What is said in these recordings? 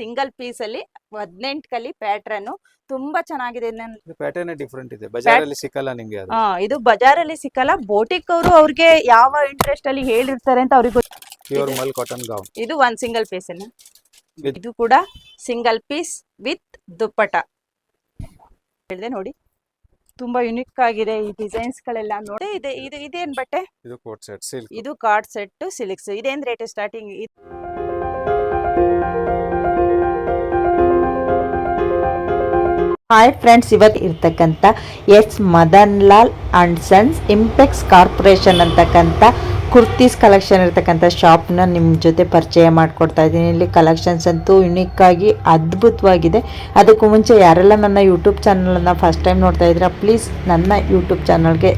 Single piece ಅಲ್ಲಿ ಹದಿನೆಂಟು ಕಲಿ ಪ್ಯಾಟ್ರನ್ ತುಂಬಾ ಚೆನ್ನಾಗಿದೆ. ನನ್- ಪ್ಯಾಟರ್ನ್ ಡಿಫ್ರೆಂಟ್ ಇದೆ. ಬಜಾರಲ್ಲಿ ಸಿಕ್ಕಲ್ಲ ನಿಮ್ಗೆ ಅದು? ಇದು ಬಜಾರಲ್ಲಿ ಸಿಕ್ಕಲ್ಲ. ಬೋಟಿಕ್ ಅವರು ಅವ್ರಿಗೆ ಯಾವ ಇಂಟ್ರೆಸ್ಟ್ ಅಲ್ಲಿ ಹೇಳಿರ್ತಾರೆ ಅಂತ ಅವ್ರಿಗೆ ಪ್ಯೂರ್ ಮಲ್ ಕಾಟನ್ ಗೌನ್ ಇದು ಒಂದ್ ಸಿಂಗಲ್ ಪೀಸ್ ಅನ್ನ ಇದು ಕೂಡ ಸಿಂಗಲ್ ಪೀಸ್ ವಿತ್ ದುಪ್ಪಟ ಹೇಳಿದೆ ನೋಡಿ. ತುಂಬಾ ಯುನಿಕ್ ಆಗಿದೆ ಈ ಡಿಸೈನ್ಸ್ ಗಳೆಲ್ಲ ನೋಡಿ. ಇದೆ ಇದು ಇದೇನ್ ಬಟ್ಟೆ? ಇದು ಕೋಟ್ ಸೆಟ್ ಸಿಲ್ಕ್ ಇದು ಕಾರ್ಡ್ ಸೆಟ್ ಸಿಲ್ಕ್ಸ್ ಇದೇನ್ ರೇಟ್ ಸ್ಟಾರ್ಟಿಂಗ್ ಹಾಯ್ ಫ್ರೆಂಡ್ಸ್ ಇವತ್ತು ಇರ್ತಕ್ಕಂಥ S Madan Lal and sons impex corporation ಅಂತಕ್ಕಂಥ ಕುರ್ತೀಸ್ ಕಲೆಕ್ಷನ್ ಇರ್ತಕ್ಕಂಥ ಶಾಪ್ನ ನಿಮ್ಮ ಜೊತೆ ಪರಿಚಯ ಮಾಡಿಕೊಡ್ತಾ ಇದ್ದೀನಿ. ಇಲ್ಲಿ ಕಲೆಕ್ಷನ್ಸ್ ಅಂತೂ ಯುನಿಕ್ ಆಗಿ, ಅದ್ಭುತವಾಗಿದೆ. ಅದಕ್ಕೂ ಮುಂಚೆ ಯಾರೆಲ್ಲ ನನ್ನ ಯೂಟ್ಯೂಬ್ ಚಾನಲನ್ನು ಫಸ್ಟ್ ಟೈಮ್ ನೋಡ್ತಾ ಇದ್ದೀರಾ ಪ್ಲೀಸ್ ನನ್ನ ಯೂಟ್ಯೂಬ್ ಚಾನಲ್ಗೆ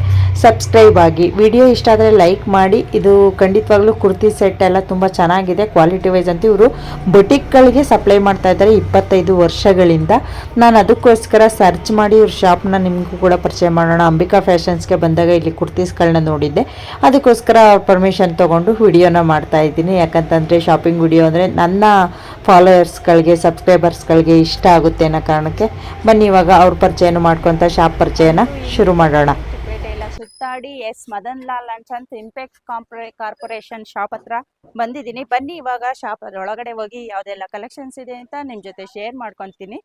ಸಬ್ಸ್ಕ್ರೈಬ್ ಆಗಿ. ವಿಡಿಯೋ ಇಷ್ಟ ಆದರೆ ಲೈಕ್ ಮಾಡಿ. ಇದು ಖಂಡಿತವಾಗ್ಲೂ ಕುರ್ತಿ ಸೆಟ್ ಎಲ್ಲ ತುಂಬ ಚೆನ್ನಾಗಿದೆ. ಕ್ವಾಲಿಟಿ ವೈಸ್ ಅಂತ ಇವರು ಬೊಟಿಕ್ಗಳಿಗೆ ಸಪ್ಲೈ ಮಾಡ್ತಾ ಇದ್ದಾರೆ ಇಪ್ಪತ್ತೈದು ವರ್ಷಗಳಿಂದ. ನಾನು ಅದಕ್ಕೋಸ್ಕರ ಸರ್ಚ್ ಮಾಡಿ ಇವ್ರ ಶಾಪ್ನ ನಿಮಗೂ ಕೂಡ ಪರಿಚಯ ಮಾಡೋಣ. ಅಂಬಿಕಾ ಫ್ಯಾಷನ್ಸ್ಗೆ ಬಂದಾಗ ಇಲ್ಲಿ ಕುರ್ತೀಸ್ಗಳನ್ನ ನೋಡಿದ್ದೆ. ಅದಕ್ಕೋಸ್ಕರ ಪರ್ಮಿಷನ್ ತೊಗೊಂಡು ವಿಡಿಯೋನ ಮಾಡ್ತಾ ಇದ್ದೀನಿ. ಯಾಕಂತಂದರೆ ಶಾಪಿಂಗ್ ವಿಡಿಯೋ ಅಂದರೆ ನನ್ನ ಫಾಲೋಯರ್ಸ್ಗಳಿಗೆ ಸಬ್ಸ್ಕ್ರೈಬರ್ಸ್ಗಳಿಗೆ ಇಷ್ಟ ಆಗುತ್ತೆ ಅನ್ನೋ ಕಾರಣಕ್ಕೆ ಬನ್ನಿ ಇವಾಗ ಅವ್ರ ಪರಿಚಯನ ಮಾಡ್ಕೊತ ಶಾಪ್ ಪರಿಚಯನ ಶುರು ಮಾಡೋಣ. ಸುತ್ತಾಡಿ, S Madan Lal and sons impex corporation shop ಹತ್ರ ಬಂದಿದ್ದೀನಿ. ಬನ್ನಿ ಇವಾಗ ಶಾಪ್ ಒಳಗಡೆ ಹೋಗಿ ಯಾವುದೆಲ್ಲ ಕಲೆಕ್ಷನ್ಸ್ ಇದೆ ಅಂತ ನಿಮ್ ಜೊತೆ ಶೇರ್ ಮಾಡ್ಕೊಂತೀನಿ.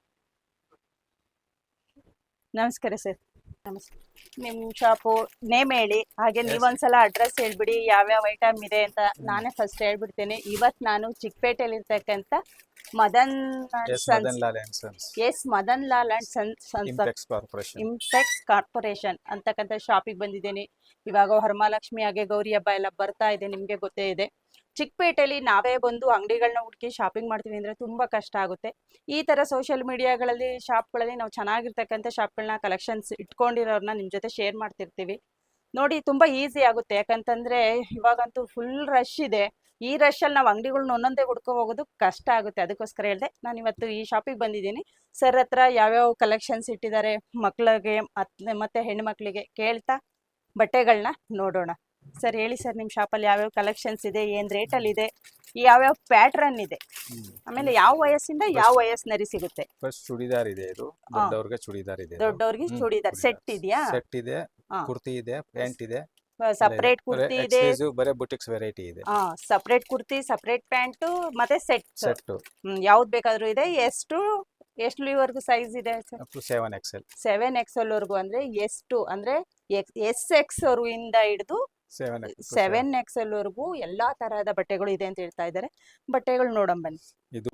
ನಮಸ್ಕಾರ ಸರ್. ನಮಸ್ಕಾರ ನಿಮ್ ಶಾಪು ನೇಮ್ ಹೇಳಿ ಹಾಗೆ ನೀವೊಂದ್ಸಲ ಅಡ್ರೆಸ್ ಹೇಳ್ಬಿಡಿ ಯಾವ್ಯಾವ ಐಟಮ್ ಇದೆ ಅಂತ ನಾನೇ ಫಸ್ಟ್ ಹೇಳ್ಬಿಡ್ತೇನೆ. ಇವತ್ ನಾನು ಚಿಕ್ಕಪೇಟೆಯಲ್ಲಿ ಇರ್ತಕ್ಕಂಥ Madan S Madan Lal and sons. S Madan Lal and sons ಅಂತ. ಇಂಪೆಕ್ಸ್ ಕಾರ್ಪೊರೇಷನ್ ಇಂಪೆಕ್ಸ್ ಕಾರ್ಪೊರೇಷನ್ ಅಂತಕ್ಕಂಥ ಶಾಪಿಗೆ ಬಂದಿದ್ದೀನಿ. ಇವಾಗ ವರಮಹಾಲಕ್ಷ್ಮಿ ಹಾಗೆ ಗೌರಿ ಹಬ್ಬ ಎಲ್ಲ ಬರ್ತಾ ಇದೆ ನಿಮಗೆ ಗೊತ್ತೇ ಇದೆ. ಚಿಕ್ಕಪೇಟೆಯಲ್ಲಿ ನಾವೇ ಬಂದು ಅಂಗಡಿಗಳನ್ನ ಹುಡುಕಿ ಶಾಪಿಂಗ್ ಮಾಡ್ತೀವಿ ಅಂದ್ರೆ ತುಂಬಾ ಕಷ್ಟ ಆಗುತ್ತೆ. ಈ ತರ ಸೋಷಿಯಲ್ ಮೀಡಿಯಾಗಳಲ್ಲಿ ಶಾಪ್ಗಳಲ್ಲಿ ನಾವು ಚೆನ್ನಾಗಿರ್ತಕ್ಕಂಥ ಶಾಪ್ಗಳನ್ನ ಕಲೆಕ್ಷನ್ಸ್ ಇಟ್ಕೊಂಡಿರೋರ್ನ ನಿಮ್ ಜೊತೆ ಶೇರ್ ಮಾಡ್ತಿರ್ತೀವಿ. ನೋಡಿ ತುಂಬಾ ಈಸಿ ಆಗುತ್ತೆ. ಯಾಕಂತಂದ್ರೆ ಇವಾಗಂತೂ ಫುಲ್ ರಶ್ ಇದೆ. ಈ ರಶ್ ಅಲ್ಲಿ ನಾವು ಅಂಗಡಿಗಳನ್ನ ಒಂದೊಂದೇ ಹುಡ್ಕೊ ಹೋಗೋದು ಕಷ್ಟ ಆಗುತ್ತೆ. ಅದಕ್ಕೋಸ್ಕರ ಹೇಳಿದೆ, ನಾನು ಇವತ್ತು ಈ ಶಾಪಿಗೆ ಬಂದಿದ್ದೀನಿ. ಸರ್ ಹತ್ರ ಯಾವ್ಯಾವ ಕಲೆಕ್ಷನ್ಸ್ ಇಟ್ಟಿದ್ದಾರೆ, ಮಕ್ಳಿಗೆ, ಅತ್- ಮತ್ತೆ ಹೆಣ್ಮಕ್ಳಿಗೆ ಕೇಳ್ತಾ ಬಟ್ಟೆಗಳನ್ನ ನೋಡೋಣ. ಸರ್ ಹೇಳಿ ಸರ್ ನಿಮ್ಮ ಶಾಪಲ್ಲಿ ಯಾವ್ಯಾವ ಕಲೆಕ್ಷನ್ಸ್ ಇದೆ ಏನು ರೇಟಲ್ಲಿ ಇದೆ ಯಾವ್ಯಾವ ಪ್ಯಾಟ್ರನ್ ಇದೆ? ಆಮೇಲೆ ಯಾವ ವಯಸ್ಸಿಂದ ಯಾವ ವಯಸ್ಸಿನರಿ ಸಿಗುತ್ತೆ? ಫಸ್ಟ್ ಚೂಡಿದಾರ್ ಇದೆ ಇದು. ದೊಡ್ಡವ್ರಿಗೆ ಚೂಡಿದಾರ್ ಇದೆ ದೊಡ್ಡವ್ರಿಗೆ ಚೂಡಿದಾರ್. ಸೆಟ್ ಇದೆಯಾ? ಸೆಟ್ ಇದೆ ಕುರ್ತಿ ಇದೆ ಪ್ಯಾಂಟ್ ಇದೆ. ಸಪರೇಟ್ ಕುರ್ತಿ ಇದೆ. ಬರೇ ಬುಟಿಕ್ಸ್ ವೆರೈಟಿ ಇದೆ. ಸಪರೇಟ್ ಕುರ್ತಿ ಸಪರೇಟ್ ಪ್ಯಾಂಟ್ ಮತ್ತೆ ಸೆಟ್ ಸೆಟ್ ಯಾವ್ದು ಬೇಕಾದ್ರೂ ಇದೆ. ಎಷ್ಟು ಎಷ್ಟುವರೆಗೂ ಸೈಜ್ ಇದೆ sir? X L seven XL seven X L ವರ್ಗು ಅಂದ್ರೆ ಎಷ್ಟು ಅಂದ್ರೆ ಎಸ್ ಎಕ್ಸ್ ಇಂದ ಹಿಡಿದು ಸೆವೆನ್ ಎಲ್ ವರ್ಗು ಎಲ್ಲಾ ತರಹದ ಬಟ್ಟೆಗಳು ಇದೆ ಅಂತ ಹೇಳ್ತಾ ಇದ್ದಾರೆ. ಬಟ್ಟೆಗಳು ನೋಡೋಣ ಬನ್ನಿ. ಇದು.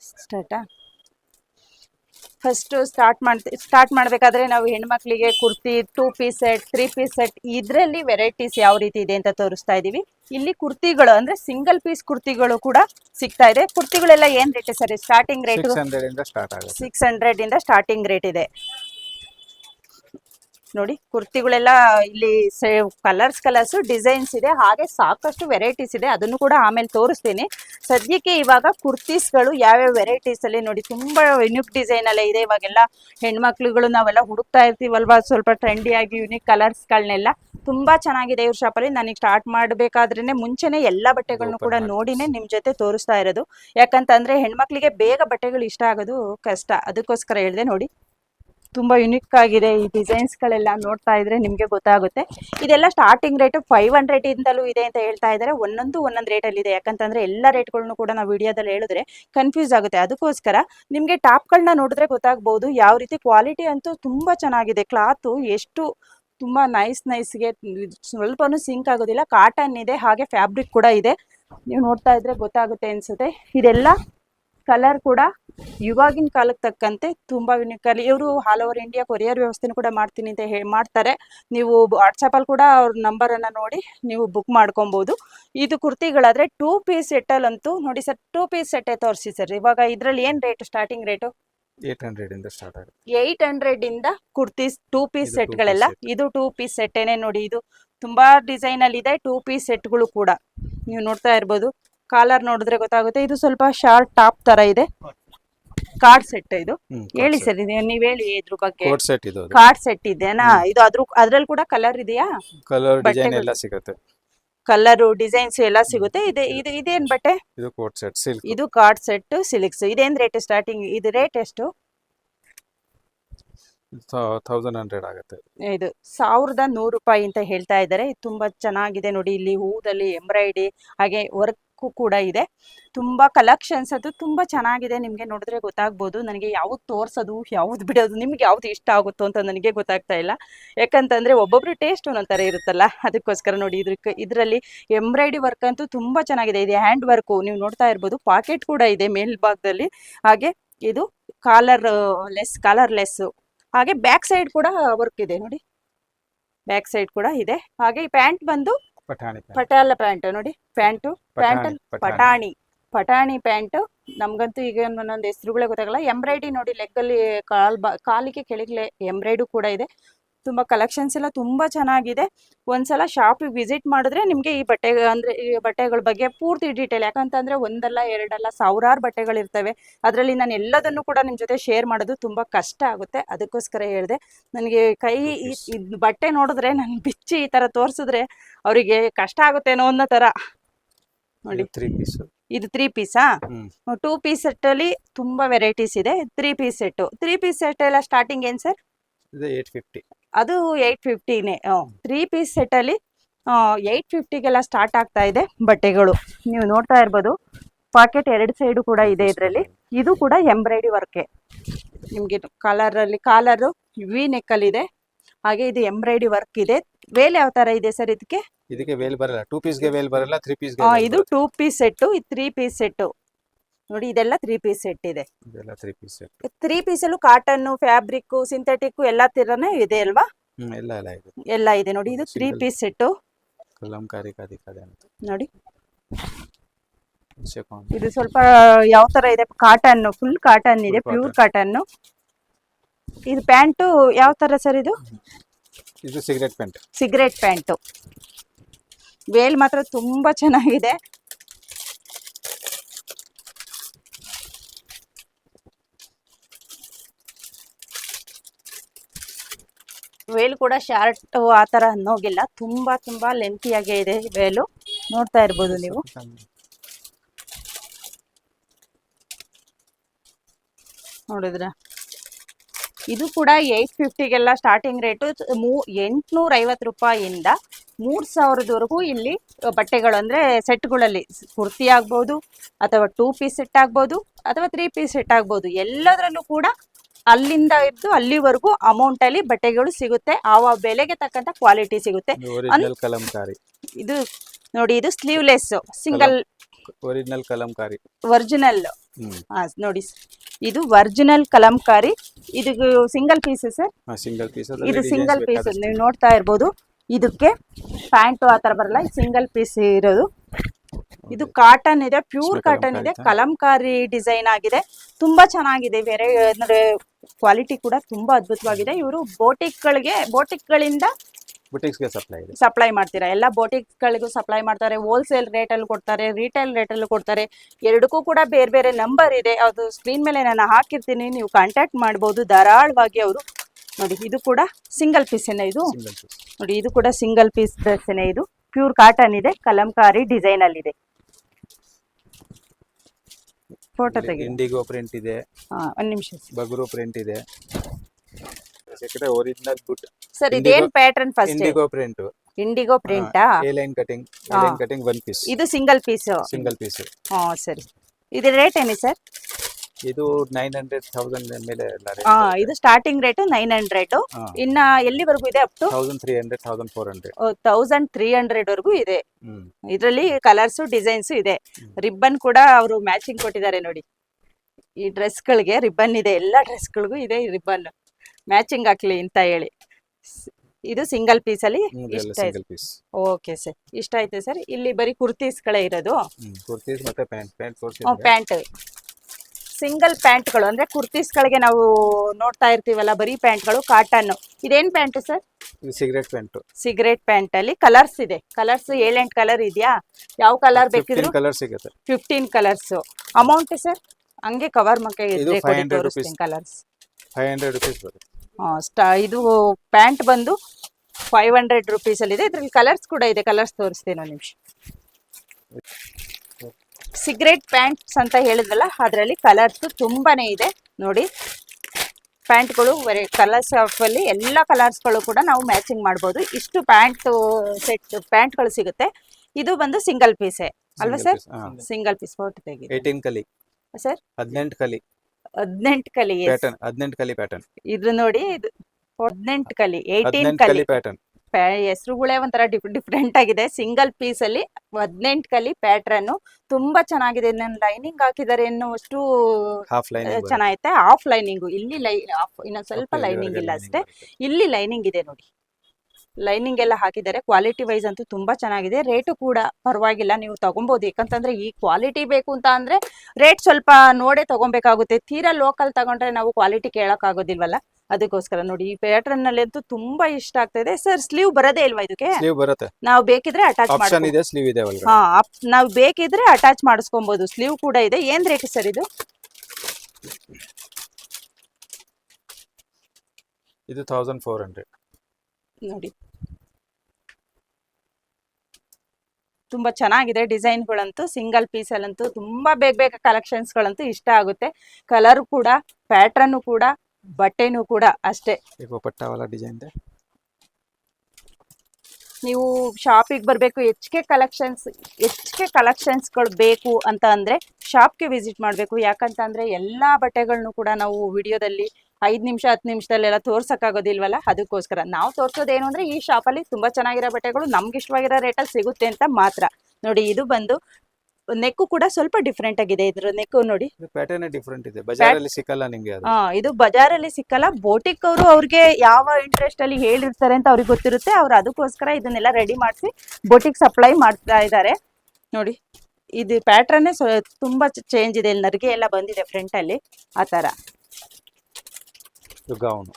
ಸ್ಟಾರ್ಟಾ ಫಸ್ಟ್ ಸ್ಟಾರ್ಟ್ ಮಾಡ್ತೀವಿ ಸ್ಟಾರ್ಟ್ ಮಾಡಬೇಕಾದ್ರೆ ನಾವು ಹೆಣ್ಮಕ್ಳಿಗೆ kurti two piece set three piece set ಇದರಲ್ಲಿ ವೆರೈಟೀಸ್ ಯಾವ ರೀತಿ ಇದೆ ಅಂತ ತೋರಿಸ್ತಾ ಇದೀವಿ ಇಲ್ಲಿ ಕುರ್ತಿಗಳು ಅಂದ್ರೆ ಸಿಂಗಲ್ ಪೀಸ್ ಕುರ್ತಿಗಳು ಕೂಡ ಸಿಗ್ತಾ ಇದೆ. ಕುರ್ತಿಗಳೆಲ್ಲ ಏನ್ rate sir? Starting rate six hundred ಇಂದ ಸ್ಟಾರ್ಟಿಂಗ್ ರೇಟ್ ಇದೆ. ನೋಡಿ ಕುರ್ತಿಗಳೆಲ್ಲ ಇಲ್ಲಿ ಕಲರ್ಸ್ ಕಲರ್ಸ್ ಡಿಸೈನ್ಸ್ ಇದೆ. ಹಾಗೆ ಸಾಕಷ್ಟು ವೆರೈಟೀಸ್ ಇದೆ. ಅದನ್ನು ಕೂಡ ಆಮೇಲೆ ತೋರಿಸ್ತೀನಿ. ಸದ್ಯಕ್ಕೆ ಇವಾಗ ಕುರ್ತೀಸ್ಗಳು ಯಾವ್ಯಾವ ವೆರೈಟೀಸ್ ಅಲ್ಲಿ ನೋಡಿ ತುಂಬಾ ಯುನಿಕ್ ಡಿಸೈನ್ ಅಲ್ಲೇ ಇದೆ. ಇವಾಗೆಲ್ಲ ಹೆಣ್ಮಕ್ಳುಗಳು ನಾವೆಲ್ಲ ಹುಡುಕ್ತಾ ಇರ್ತೀವಲ್ವಾ ಸ್ವಲ್ಪ ಟ್ರೆಂಡಿಯಾಗಿ ಯುನಿಕ್ ಕಲರ್ಸ್ಗಳನ್ನೆಲ್ಲ ತುಂಬಾ ಚೆನ್ನಾಗಿದೆ ಇವ್ರ ಶಾಪಲ್ಲಿ ನನಗೆ ಸ್ಟಾರ್ಟ್ ಮಾಡಬೇಕಾದ್ರೇನೆ ಮುಂಚೆನೆ ಎಲ್ಲ ಬಟ್ಟೆಗಳನ್ನು ಕೂಡ ನೋಡಿನೇ ನಿಮ್ ಜೊತೆ ತೋರಿಸ್ತಾ ಇರೋದು. ಯಾಕಂತಂದ್ರೆ ಹೆಣ್ಮಕ್ಳಿಗೆ ಬೇಗ ಬಟ್ಟೆಗಳು ಇಷ್ಟ ಆಗೋದು ಕಷ್ಟ. ಅದಕ್ಕೋಸ್ಕರ ಹೇಳಿದೆ ನೋಡಿ. ತುಂಬಾ ಯುನಿಕ್ ಆಗಿದೆ ಈ ಡಿಸೈನ್ಸ್ ಗಳೆಲ್ಲ ನೋಡ್ತಾ ಇದ್ರೆ ನಿಮಗೆ ಗೊತ್ತಾಗುತ್ತೆ. ಇದೆಲ್ಲ ಸ್ಟಾರ್ಟಿಂಗ್ ರೇಟ್ ಫೈವ್ ಹಂಡ್ರೆಡ್ ಇಂದಲೂ ಇದೆ ಅಂತ ಹೇಳ್ತಾ ಇದ್ದಾರೆ. ಒಂದೊಂದು ಒಂದೊಂದು ರೇಟಲ್ಲಿ ಇದೆ ಯಾಕಂತಂದ್ರೆ ಎಲ್ಲ ರೇಟ್ಗಳನ್ನು ಕೂಡ ನಾವು ವಿಡಿಯೋದಲ್ಲಿ ಹೇಳಿದ್ರೆ ಕನ್ಫ್ಯೂಸ್ ಆಗುತ್ತೆ. ಅದಕ್ಕೋಸ್ಕರ ನಿಮ್ಗೆ ಟಾಪ್ಗಳನ್ನ ನೋಡಿದ್ರೆ ಗೊತ್ತಾಗಬಹುದು ಯಾವ ರೀತಿ ಕ್ವಾಲಿಟಿ ಅಂತೂ ತುಂಬಾ ಚೆನ್ನಾಗಿದೆ. ಕ್ಲಾತು ಎಷ್ಟು ತುಂಬಾ ನೈಸ್ ನೈಸ್ಗೆ ಸ್ವಲ್ಪನೂ ಸಿಂಕ್ ಆಗೋದಿಲ್ಲ. ಕಾಟನ್ ಇದೆ, ಹಾಗೆ ಫ್ಯಾಬ್ರಿಕ್ ಕೂಡ ಇದೆ. ನೀವು ನೋಡ್ತಾ ಇದ್ರೆ ಗೊತ್ತಾಗುತ್ತೆ ಅನ್ಸುತ್ತೆ. ಇದೆಲ್ಲ ಕಲರ್ ಕೂಡ ಇವಾಗಿನ ಕಾಲಕ್ಕೆ ತಕ್ಕಂತೆ ತುಂಬಾ ಯುನಿಕ್ ಅಲ್ಲಿ ಇವರು ಆಲ್ ಓವರ್ ಇಂಡಿಯಾ ಕೊರಿಯರ್ ವ್ಯವಸ್ಥೆನೂ ಕೂಡ ಮಾಡ್ತೀನಿ ಅಂತ ಹೇಳಿ ಮಾಡ್ತಾರೆ. ನೀವು ವಾಟ್ಸಪ್ಪಲ್ಲಿ ಕೂಡ ಅವ್ರ ನಂಬರನ್ನು ನೋಡಿ ನೀವು ಬುಕ್ ಮಾಡ್ಕೊಬೋದು. ಇದು ಕುರ್ತಿಗಳಾದ್ರೆ ಟೂ ಪೀಸ್ ಸೆಟ್ಟಲ್ಲಂತೂ ನೋಡಿ ಸರ್ ಟೂ ಪೀಸ್ ಸೆಟ್ಟೇ ತೋರಿಸಿ ಸರ್ ಇವಾಗ ಇದರಲ್ಲಿ ಏನು rate starting rate eight hundred ಇಂದ ಸ್ಟಾರ್ಟ್ ಆಗುತ್ತೆ. ಏಯ್ಟ್ ಹಂಡ್ರೆಡ್ ಇಂದ ಕುರ್ತೀಸ್ ಟೂ ಪೀಸ್ ಸೆಟ್ ಗಳೆಲ್ಲ ಸೆಟ್ಗಳೆಲ್ಲ ಇದು ಟೂ ಪೀಸ್ ಸೆಟ್ಟೇನೆ ನೋಡಿ. ಇದು ತುಂಬಾ ಡಿಸೈನ್ ಅಲ್ಲಿ ಇದೆ ಟೂ ಪೀಸ್ ಸೆಟ್ಗಳು ಕೂಡ. ನೀವು ನೋಡ್ತಾ ಇರ್ಬೋದು. ಕಾಲರ್ ನೋಡಿದ್ರೆ ಗೊತ್ತಾಗುತ್ತೆ. ಇದು ಸ್ವಲ್ಪ ಶಾರ್ಟ್ ಟಾಪ್ ತರ ಇದೆ. ಕಾರ್ಡ್ ಸೆಟ್ ಇದು. ಹೇಳಿ ಸರ್ ಇದು ನೀವ್ ಹೇಳಿ ಇದ್ರ ಬಗ್ಗೆ. ಕೋಟ್ ಸೆಟ್ ಇದು ಕಾರ್ಡ್ ಸೆಟ್ ಇದೆನಾ ಇದು ಅದ್ರ ಅದ್ರಲ್ಲಿ ಕೂಡ ಕಲರ್ ಇದೆಯಾ? Colour design. ಎಲ್ಲ ಸಿಗುತ್ತೆ. ಕಲರ್ ಡಿಸೈನ್ಸ್ ಎಲ್ಲ ಸಿಗುತ್ತೆ. ಇದೆ ಇದು ಇದೇನ್ ಬಟ್ಟೆ? ಇದು ಕೋಟ್ ಸೆಟ್ ಸಿಲ್ಕ್. ಇದು ಕಾರ್ಡ್ ಸೆಟ್ ಸಿಲ್ಕ್ಸ್ ಇದೇನ್ ರೇಟ್ ಸ್ಟಾರ್ಟಿಂಗ್ ಇದು ರೇಟ್ ಎಷ್ಟು? ತೌಸಂಡ್ ಹಂಡ್ರೆಡ್ ಆಗುತ್ತೆ. ಇದು ಸಾವಿರದ ನೂರು ರೂಪಾಯಿ ಅಂತ ಹೇಳ್ತಾ ಇದ್ದಾರೆ. ಇದು ತುಂಬಾ ಚೆನ್ನಾಗಿದೆ ನೋಡಿ. ಇಲ್ಲಿ ಹೂದಲ್ಲಿ ಎಂಬ್ರಾಯ್ಡಿ ಹಾಗೆ ವರ್ಕ್ ಕೂಡ ಇದೆ. ತುಂಬಾ ಕಲೆಕ್ಷನ್ಸ್ ಅದು ತುಂಬಾ ಚೆನ್ನಾಗಿದೆ ನಿಮಗೆ ನೋಡಿದ್ರೆ ಗೊತ್ತಾಗ್ಬೋದು. ನನಗೆ ಯಾವ್ದು ತೋರ್ಸೋದು, ಯಾವ್ದು ಬಿಡೋದು, ನಿಮ್ಗೆ ಯಾವ್ದು ಇಷ್ಟ ಆಗುತ್ತೋ ಅಂತ ನನಗೆ ಗೊತ್ತಾಗ್ತಾ ಇಲ್ಲ. ಯಾಕಂತಂದ್ರೆ ಒಬ್ಬೊಬ್ರು ಟೇಸ್ಟ್ ಒಂದೊಂಥರ ಇರುತ್ತಲ್ಲ. ಅದಕ್ಕೋಸ್ಕರ ನೋಡಿ ಇದಕ್ಕೆ ಇದರಲ್ಲಿ ಎಂಬ್ರಾಯ್ಡಿ ವರ್ಕ್ ಅಂತೂ ತುಂಬಾ ಚೆನ್ನಾಗಿದೆ. ಇದು ಹ್ಯಾಂಡ್ ವರ್ಕು ನೀವು ನೋಡ್ತಾ ಇರ್ಬೋದು. ಪಾಕೆಟ್ ಕೂಡ ಇದೆ ಮೇಲ್ಭಾಗದಲ್ಲಿ. ಹಾಗೆ ಇದು ಕಾಲರ್ ಲೆಸ್ ಕಾಲರ್ ಲೆಸ್ ಹಾಗೆ ಬ್ಯಾಕ್ ಸೈಡ್ ಕೂಡ ವರ್ಕ್ ಇದೆ ನೋಡಿ. ಬ್ಯಾಕ್ ಸೈಡ್ ಕೂಡ ಇದೆ. ಹಾಗೆ ಪ್ಯಾಂಟ್ ಬಂದು ಪಠಾಣಿ ಪಟಾಲ ಪ್ಯಾಂಟ್ ನೋಡಿ pant pant Pathani Pathani pant. ನಮ್ಗಂತೂ ಈಗ ಒಂದೊಂದು ಹೆಸರುಗಳೇ ಗೊತ್ತಾಗಲ್ಲ. ಎಂಬ್ರಾಯ್ಡಿ ನೋಡಿ ಲೆಗ್ಗಲ್ಲಿ ಕಾಲ್ ಬ ಕಾಲಿಗೆ ಕೆಳಗೆ ಎಂಬ್ರಾಯ್ಡ್ರಿ ಕೂಡ ಇದೆ. ತುಂಬಾ ಕಲೆಕ್ಷನ್ಸ್ ಎಲ್ಲ ತುಂಬಾ ಚೆನ್ನಾಗಿದೆ. ಒಂದ್ಸಲ ಶಾಪಿಗೆ ವಿಸಿಟ್ ಮಾಡಿದ್ರೆ ನಿಮ್ಗೆ ಈ ಬಟ್ಟೆ ಅಂದ್ರೆ ಈ ಬಟ್ಟೆಗಳ ಬಗ್ಗೆ ಪೂರ್ತಿ ಡೀಟೇಲ್ ಯಾಕಂತಂದ್ರೆ ಒಂದಲ್ಲ ಎರಡಲ್ಲ ಸಾವಿರಾರು ಬಟ್ಟೆಗಳಿರ್ತವೆ ಅದರಲ್ಲಿ ನಾನು ಎಲ್ಲದನ್ನು ಕೂಡ ನಿಮ್ಮ ಜೊತೆ ಶೇರ್ ಮಾಡೋದು ತುಂಬಾ ಕಷ್ಟ ಆಗುತ್ತೆ. ಅದಕ್ಕೋಸ್ಕರ ಹೇಳಿದೆ ನನಗೆ ಕೈ ಬಟ್ಟೆ ನೋಡಿದ್ರೆ ನನ್ ಬಿಚ್ಚಿ ಈ ತರ ತೋರ್ಸಿದ್ರೆ ಅವರಿಗೆ ಕಷ್ಟ ಆಗುತ್ತೇನೋ ಅನ್ನೋ ತರ. ನೋಡಿ. ತ್ರೀ ಪೀಸ್ ಇದು ತ್ರೀ ಪೀಸಾ ಟೂ ಪೀಸ್ ಸೆಟ್ ಅಲ್ಲಿ ತುಂಬಾ ವೆರೈಟೀಸ್ ಇದೆ. Three piece set three piece set ಎಲ್ಲ ಸ್ಟಾರ್ಟಿಂಗ್ ಏನ್ ಸರ್? ಏಟ್ ಫಿಫ್ಟಿ ಅದು ಏಯ್ಟ್ ಫಿಫ್ಟಿನೇ ತ್ರೀ ಪೀಸ್ ಸೆಟ್ ಅಲ್ಲಿ ಏಯ್ಟ್ ಫಿಫ್ಟಿಗೆಲ್ಲ ಸ್ಟಾರ್ಟ್ ಆಗ್ತಾ ಇದೆ ಬಟ್ಟೆಗಳು. ನೀವು ನೋಡ್ತಾ ಇರ್ಬೋದು ಪಾಕೆಟ್ ಎರಡು ಸೈಡು ಕೂಡ ಇದೆ ಇದರಲ್ಲಿ. ಇದು ಕೂಡ ಎಂಬ್ರಾಯ್ಡಿ ವರ್ಕೆ ನಿಮಗೆ ಕಾಲರ್ ಅಲ್ಲಿ ಕಾಲರ್ ವಿ ನೆಕ್ಕಲ್ಲಿದೆ ಇದೆ. ಹಾಗೆ ಇದು ಎಂಬ್ರಾಯ್ಡಿ ವರ್ಕ್ ಇದೆ. ವೇಲ್ ಯಾವ ತರ ಇದೆ ಸರ್ ಇದಕ್ಕೆ? ಇದಕ್ಕೆ ವೇಲ್ ಬರಲ್ಲ. ಟೂ ಪೀಸ್ಗೆ ವೇಲ್ ಬರಲ್ಲ ತ್ರೀ ಪೀಸ್ಗೆ ಆ, ಇದು ಟೂ ಪೀಸ್ ಸೆಟ್ಟು ಇದು ತ್ರೀ ಪೀಸ್ ಸೆಟ್ಟು ನೋಡಿ ಇದೆಲ್ಲ ತ್ರೀ ಪೀಸ್ ಸೆಟ್ ಇದೆ. ತ್ರೀ ಪೀಸ್ ಅಲ್ಲೂ ಕಾಟನ್ ಫ್ಯಾಬ್ರಿಕ್ ಸಿಂಥೆಟಿಕ್ ಎಲ್ಲ ತಿರನೇ ಇದೆ ಅಲ್ವಾ? ಎಲ್ಲ ಎಲ್ಲ ಇದೆ. ಎಲ್ಲ ಇದೆ ನೋಡಿ ಇದು ತ್ರೀ ಪೀಸ್ ಸೆಟ್ ಕಲಂಕಾರಿ ಅಂತ. ನೋಡಿ. ಇದು ಸ್ವಲ್ಪ ಯಾವ ತರ ಇದೆ? ಕಾಟನ್ ಫುಲ್ ಕಾಟನ್ ಇದೆ ಪ್ಯೂರ್ ಕಾಟನ್ ಇದು ಪ್ಯಾಂಟು ಯಾವ ತರ ಸರ್ ಇದು? ಇದು cigarette pant cigarette pant veil ಮಾತ್ರ ತುಂಬಾ ಚೆನ್ನಾಗಿದೆ. ವೇಲ್ ಕೂಡ ಶಾರ್ಟ್ ಆ ತರ ಅನ್ನೋಗಿಲ್ಲ. ತುಂಬಾ ತುಂಬಾ ಲೆಂತಿಯಾಗೇ ಇದೆ ವೇಲು ನೋಡ್ತಾ ಇರ್ಬೋದು ನೀವು. ನೋಡಿದ್ರ? ಇದು ಕೂಡ ಏಯ್ಟ್ ಫಿಫ್ಟಿಗೆಲ್ಲ ಸ್ಟಾರ್ಟಿಂಗ್ ರೇಟು ಮೂ ಎಂಟುನೂರ ಐವತ್ತು ರೂಪಾಯಿಯಿಂದ ಮೂರ್ ಸಾವಿರದವರೆಗೂ ಇಲ್ಲಿ ಬಟ್ಟೆಗಳು ಅಂದ್ರೆ ಸೆಟ್ಗಳಲ್ಲಿ ಕುರ್ತಿ ಆಗ್ಬೋದು, ಅಥವಾ ಟೂ ಪೀಸ್ ಸೆಟ್ ಆಗ್ಬೋದು, ಅಥವಾ ತ್ರೀ ಪೀಸ್ ಸೆಟ್ ಆಗ್ಬೋದು. ಎಲ್ಲದರಲ್ಲೂ ಕೂಡ ಅಲ್ಲಿಂದ ಇದ್ದು ಅಲ್ಲಿವರೆಗೂ ಅಮೌಂಟ್ ಅಲ್ಲಿ ಬಟ್ಟೆಗಳು ಸಿಗುತ್ತೆ. ಆ ಬೆಲೆಗೆ ತಕ್ಕಂತ ಕ್ವಾಲಿಟಿ ಸಿಗುತ್ತೆ. ಕಲಂಕಾರಿ. ಇದು ನೋಡಿ ಇದು sleeveless single original Kalamkari. Original ನೋಡಿ ಇದು ಒರಿಜಿನಲ್ ಕಲಂಕಾರಿ. ಇದು single piece sir. Single piece ಇದು ಸಿಂಗಲ್ ಪೀಸ್ ನೀವು ನೋಡ್ತಾ ಇರ್ಬೋದು. ಇದಕ್ಕೆ ಪ್ಯಾಂಟು ಆ ತರ ಬರಲ್ಲ ಸಿಂಗಲ್ ಪೀಸ್ ಇರೋದು. ಇದು ಕಾಟನ್ ಇದೆ ಪ್ಯೂರ್ ಕಾಟನ್ ಇದೆ. ಕಲಂಕಾರಿ ಡಿಸೈನ್ ಆಗಿದೆ. ತುಂಬಾ ಚೆನ್ನಾಗಿದೆ. ಬೇರೆ ಕ್ವಾಲಿಟಿ ಕೂಡ ತುಂಬಾ ಅದ್ಭುತವಾಗಿದೆ. ಇವರು ಬೋಟಿಕ್ಗಳಿಗೆ ಬೋಟಿಕ್ಗಳಿಂದ ಬುಟಿಕ್ಸ್ಗೆ ಸಪ್ಲೈ ಇದೆ. ಸಪ್ಲೈ ಮಾಡ್ತೀರಾ? ಎಲ್ಲ ಗಳಿಗೂ ಸಪ್ಲೈ ಮಾಡ್ತಾರೆ. ಹೋಲ್ಸೇಲ್ ಅಲ್ಲಿ ಕೊಡ್ತಾರೆ ರೀಟೇಲ್ ರೇಟ್ ಅಲ್ಲಿ ಕೊಡ್ತಾರೆ. ಎರಡಕ್ಕೂ ಕೂಡ ಬೇರೆ ಬೇರೆ ನಂಬರ್ ಇದೆ. ಅದು ಸ್ಕ್ರೀನ್ ಮೇಲೆ ನಾನು ಹಾಕಿರ್ತೀನಿ. ನೀವು ಕಾಂಟ್ಯಾಕ್ಟ್ ಮಾಡಬಹುದು ಧಾರಾಳವಾಗಿ ಅವರು. ನೋಡಿ ಇದು ಕೂಡ ಸಿಂಗಲ್ ಪೀಸ್ ಪೀಸೇನೆ ಇದು? ನೋಡಿ ಇದು ಕೂಡ ಸಿಂಗಲ್ ಪೀಸ್ ಡ್ರೆಸ್ಸೇನೆ ಇದು. ಪ್ಯೂರ್ ಕಾಟನ್ ಇದೆ. ಕಲಂಕಾರಿ ಡಿಸೈನ್ ಅಲ್ಲಿ ಇದೆ ಫೋಟೋ ತೆಗಿ ಇಂಡಿಗೋ ಪ್ರಿಂಟ್ ಇದೆ. ಹಾ ಒಂದ್ ನಿಮಿಷ ಬಗರು ಪ್ರಿಂಟ್ ಇದೆ. ಒರಿಜಿನಲ್ ಬುಟ್ ಸರ್ ಇದೇನ್ pattern first indigo print indigo ಪ್ರಿಂಟಾ A line cutting A line cutting one piece ಇದು ಸಿಂಗಲ್ ಪೀಸ್ ಸಿಂಗಲ್ ಪೀಸ್ ಹಾ ಸರಿ. ಇದು ರೇಟ್ ಏನಿ ಸರ್? ಇದು ನೈನ್ ಹಂಡ್ರೆಡ್ ತೌಸಂಡ್ ಮೇಲೆ ಹಾ ಇದು ಸ್ಟಾರ್ಟಿಂಗ್ ರೇಟ್ ನೈನ್ ಹಂಡ್ರೆಡ್ ಇನ್ನ ಎಲ್ಲಿವರೆಗೂ ಇದೆ up to thousand three hundred thousand four hundred thousand three hundred ವರೆಗೂ ಇದೆ. ಇದರಲ್ಲಿ ಕಲರ್ಸ್ ಡಿಸೈನ್ಸ್ ಇದೆ. ರಿಬ್ಬನ್ ಕೂಡ ಅವರು ಮ್ಯಾಚಿಂಗ್ ಕೊಟ್ಟಿದ್ದಾರೆ ನೋಡಿ. ಈ ಡ್ರೆಸ್ ಗಳಿಗೆ ರಿಬ್ಬನ್ ಇದೆ ಎಲ್ಲ ಡ್ರೆಸ್ಗಳಿಗೂ ಇದೆ ಈ ರಿಬ್ಬನ್ ಮ್ಯಾಚಿಂಗ್ ಹಾಕ್ಲಿ ಅಂತ ಹೇಳಿ. ಇದು ಸಿಂಗಲ್ ಪೀಸ್ ಅಲ್ಲಿ ಓಕೆ ಸರ್ ಇಷ್ಟ ಆಯ್ತು. ಸರ್ ಇಲ್ಲಿ ಬರೀ ಇರೋದು. ಕುರ್ತೀಸ್ ಮತ್ತೆ ಪ್ಯಾಂಟ್ ಪ್ಯಾಂಟ್ ಫೋರ್ಸ್ ಪ್ಯಾಂಟ್ ಸಿಂಗಲ್ ಪ್ಯಾಂಟ್ಗಳು ಅಂದ್ರೆ ಕುರ್ತೀಸ್ಗಳಿಗೆ ನಾವು ನೋಡ್ತಾ ಇರ್ತೀವಲ್ಲ ಬರೀ ಪ್ಯಾಂಟ್ಗಳು ಕಾಟನ್ ಇದೇನ್ pant sir? Cigarette pant. Cigarette pant ಅಲ್ಲಿ ಕಲರ್ಸ್ ಇದೆ. ಕಲರ್ಸ್ ಏಳೆಂಟು ಕಲರ್ ಇದೆಯಾ? ಯಾವ ಕಲರ್ ಬೇಕಿದ್ರು? ಫಿಫ್ಟೀನ್ ಕಲರ್ ಸಿಗುತ್ತೆ. Fifteen colours. Amount sir? ಹಂಗೆ ಕವರ್ ಮಕ್ಕ ಇದು ಇದ್ರೆ 500 ತೋರಿಸ್ತೀನಿ rupees. Colours. Five hundred rupees ಬರುತ್ತೆ. ಇದು ಪ್ಯಾಂಟ್ ಬಂದು ಫೈವ್ ಹಂಡ್ರೆಡ್ ರುಪೀಸ್ ಅಲ್ಲಿ ಇದೆ ಇದ್ರಲ್ಲಿ ಕಲರ್ಸ್ ಕೂಡ ಇದೆ. ಕಲರ್ಸ್ ತೋರಿಸ್ತೀನಿ ಒಂದು ನಿಮಿಷ. ಸಿಗರೇಟ್ ಪ್ಯಾಂಟ್ಸ್ ಅಂತ ಹೇಳಿದ್ರಲ್ಲ ಅದರಲ್ಲಿ ಕಲರ್ಸ್ ತುಂಬಾನೇ ಇದೆ. ನೋಡಿ ಪ್ಯಾಂಟ್ಗಳು ವೆರೈ ಕಲರ್ಸ್ ಅಲ್ಲಿ ಎಲ್ಲ ಕಲರ್ಸ್ಗಳು ಕೂಡ ನಾವು ಮ್ಯಾಚಿಂಗ್ ಮಾಡ್ಬೋದು. ಇಷ್ಟು ಪ್ಯಾಂಟ್ ಸೆಟ್ ಪ್ಯಾಂಟ್ಗಳು ಸಿಗುತ್ತೆ. ಇದು ಬಂದು ಸಿಂಗಲ್ ಪೀಸೆ ಅಲ್ವಾ ಸರ್ ಸಿಂಗಲ್ ಪೀಸ್ ಫೋಟೋ ತೆಗಿ ಏಯ್ಟೀನ್ ಕಲಿ. ಸರ್ ಹದಿನೆಂಟು ಕಲಿ. ಹದಿನೆಂಟು ಕಲಿ. ಪ್ಯಾಟರ್ನ್ ಹದಿನೆಂಟು ಕಲಿ ಪ್ಯಾಟರ್ನ್ ಇದು ನೋಡಿ ಇದು ಹದಿನೆಂಟು ಕಲಿ ಏಯ್ಟೀನ್ ಕಲಿ ಪ್ಯಾಟರ್ನ್ ಹೆಸರುಗಳೇ ಒಂಥರ ಡಿಫ್ರೆಂಟ್ ಆಗಿದೆ. ಸಿಂಗಲ್ ಪೀಸ್ ಅಲ್ಲಿ ಹದಿನೆಂಟು ಕಲಿ ಪ್ಯಾಟ್ರನ್ ತುಂಬಾ ಚೆನ್ನಾಗಿದೆ. ಲೈನಿಂಗ್ ಹಾಕಿದ್ದಾರೆ ಅನ್ನುವಷ್ಟು ಲೈನ್ ಚೆನ್ನಾಗೈತೆ. ಆಫ್ ಲೈನಿಂಗ್ ಇಲ್ಲಿ ಲೈ ಆಫ್ ಇನ್ನೊಂದ್ ಸ್ವಲ್ಪ ಲೈನಿಂಗ್ ಇಲ್ಲ ಅಷ್ಟೇ. ಇಲ್ಲಿ ಲೈನಿಂಗ್ ಇದೆ ನೋಡಿ. ಲೈನಿಂಗ್ ಎಲ್ಲ ಹಾಕಿದ್ದಾರೆ ಕ್ವಾಲಿಟಿ ವೈಸ್ ಅಂತೂ ತುಂಬಾ ಚೆನ್ನಾಗಿದೆ. ರೇಟು ಕೂಡ ಪರವಾಗಿಲ್ಲ. ನೀವು ತಗೊಬಹುದು ಯಾಕಂತಂದ್ರೆ ಈ ಕ್ವಾಲಿಟಿ ಬೇಕು ಅಂತ ಅಂದ್ರೆ ರೇಟ್ ಸ್ವಲ್ಪ ನೋಡೇ ತಗೊಬೇಕಾಗುತ್ತೆ. ತೀರಾ ಲೋಕಲ್ ತಗೊಂಡ್ರೆ ನಾವು ಕ್ವಾಲಿಟಿ ಕೇಳಕ್ ಆಗೋದಿಲ್ವಲ್ಲ ಅದಕ್ಕೋಸ್ಕರ ನೋಡಿ ಈ ಪ್ಯಾಟರ್ನ್ನಲ್ಲಿ ಅಂತೂ ತುಂಬಾ ಇಷ್ಟ ಆಗ್ತಾ ಇದೆ. ಸರ್ ಸ್ಲೀವ್ ಬರದೇ ಇಲ್ವಾ ಇದಕ್ಕೆ? ಸ್ಲೀವ್ ಬರುತ್ತೆ. ನಾವು ಬೇಕಿದ್ರೆ ಅಟ್ಯಾಚ್ ಆಪ್ಷನ್ ಇದೆ ಸ್ಲೀವ್ ಇದೆ ಒಳಗಡೆ. ಹಾ ಅಪ್- ನಾವು ಬೇಕಿದ್ರೆ ಅಟ್ಯಾಚ್ ಮಾಡಿಸ್ಕೊಬಹುದು ಸ್ಲೀವ್ ಕೂಡ ಇದೆ. ಏನ್ ರೇಟ್ ಸರ್ ಇದು? ಇದು ತೌಸಂಡ್ ಫೋರ್ ಹಂಡ್ರೆಡ್ ನೋಡಿ. ತುಂಬಾ ಚೆನ್ನಾಗಿದೆ ಡಿಸೈನ್ಗಳಂತೂ ಸಿಂಗಲ್ ಪೀಸಲ್ಲಂತೂ ತುಂಬಾ ಬೇಗ ಬೇಗ ಕಲೆಕ್ಷನ್ಸ್ಗಳಂತೂ ಇಷ್ಟ ಆಗುತ್ತೆ. ಕಲರ್ ಕೂಡ ಪ್ಯಾಟ್ರನ್ ಕೂಡ ಬಟ್ಟೆನೂ ಕೂಡ ಅಷ್ಟೇ. ಡಿಸೈನ್ ನೀವು ಶಾಪಿಗೆ ಬರಬೇಕು H K collections H K ಕಲೆಕ್ಷನ್ಸ್ಗಳು ಬೇಕು ಅಂತ ಅಂದರೆ ಶಾಪ್ಗೆ ವಿಸಿಟ್ ಮಾಡಬೇಕು. ಯಾಕಂತ ಅಂದರೆ ಎಲ್ಲ ಬಟ್ಟೆಗಳನ್ನು ಕೂಡ ನಾವು ವಿಡಿಯೋದಲ್ಲಿ ಐದು ನಿಮಿಷ ಹತ್ತು ನಿಮಿಷದಲ್ಲೆಲ್ಲ ತೋರ್ಸೋಕ್ಕಾಗೋದಿಲ್ವಲ್ಲ? ಅದಕ್ಕೋಸ್ಕರ. ನಾವು ತೋರಿಸೋದೇನು ಅಂದರೆ ಈ ಶಾಪಲ್ಲಿ ತುಂಬ ಚೆನ್ನಾಗಿರೋ ಬಟ್ಟೆಗಳು ನಮ್ಗೆ ಇಷ್ಟವಾಗಿರೋ ರೇಟಲ್ಲಿ ಸಿಗುತ್ತೆ ಅಂತ ಮಾತ್ರ. ನೋಡಿ ಇದು ಬಂದು ನೆಕ್ಕು ಕೂಡ ಸ್ವಲ್ಪ ಡಿಫ್ರೆಂಟ್ ಆಗಿದೆ. ಇದ್ರ ನೆಕ್ಕು ನೋಡಿ. ಇದು ಪ್ಯಾಟರ್ನ್ ಡಿಫ್ರೆಂಟ್ ಇದೆ. ಬಜಾರಲ್ಲಿ ಸಿಕ್ಕಲ್ಲ ನಿಮಗೆ ಅದು. ಹಾ ಇದು ಬಜಾರಲ್ಲಿ ಸಿಕ್ಕಲ್ಲ. ಬೋಟಿಕ್ ಅವರು ಅವ್ರಿಗೆ ಯಾವ ಇಂಟ್ರೆಸ್ಟ್ ಅಲ್ಲಿ ಹೇಳಿರ್ತಾರೆ ಅಂತ ಅವ್ರಿಗೆ ಗೊತ್ತಿರುತ್ತೆ. ಅವ್ರು ಅದಕ್ಕೋಸ್ಕರ ಇದನ್ನೆಲ್ಲ ರೆಡಿ ಮಾಡಿಸಿ ಬೋಟಿಕ್ ಸಪ್ಲೈ ಮಾಡ್ತಾ ಇದ್ದಾರೆ. ನೋಡಿ ಇದು ಪ್ಯಾಟ್ರನ್ನೇ ತುಂಬಾ ಚೇಂಜ್ ಇದೆ. ಇಲ್ಲಿ ನರಿಗೆ ಎಲ್ಲ ಬಂದಿದೆ ಫ್ರಂಟ್ ಅಲ್ಲಿ. ಆ ತರ ಇದು gown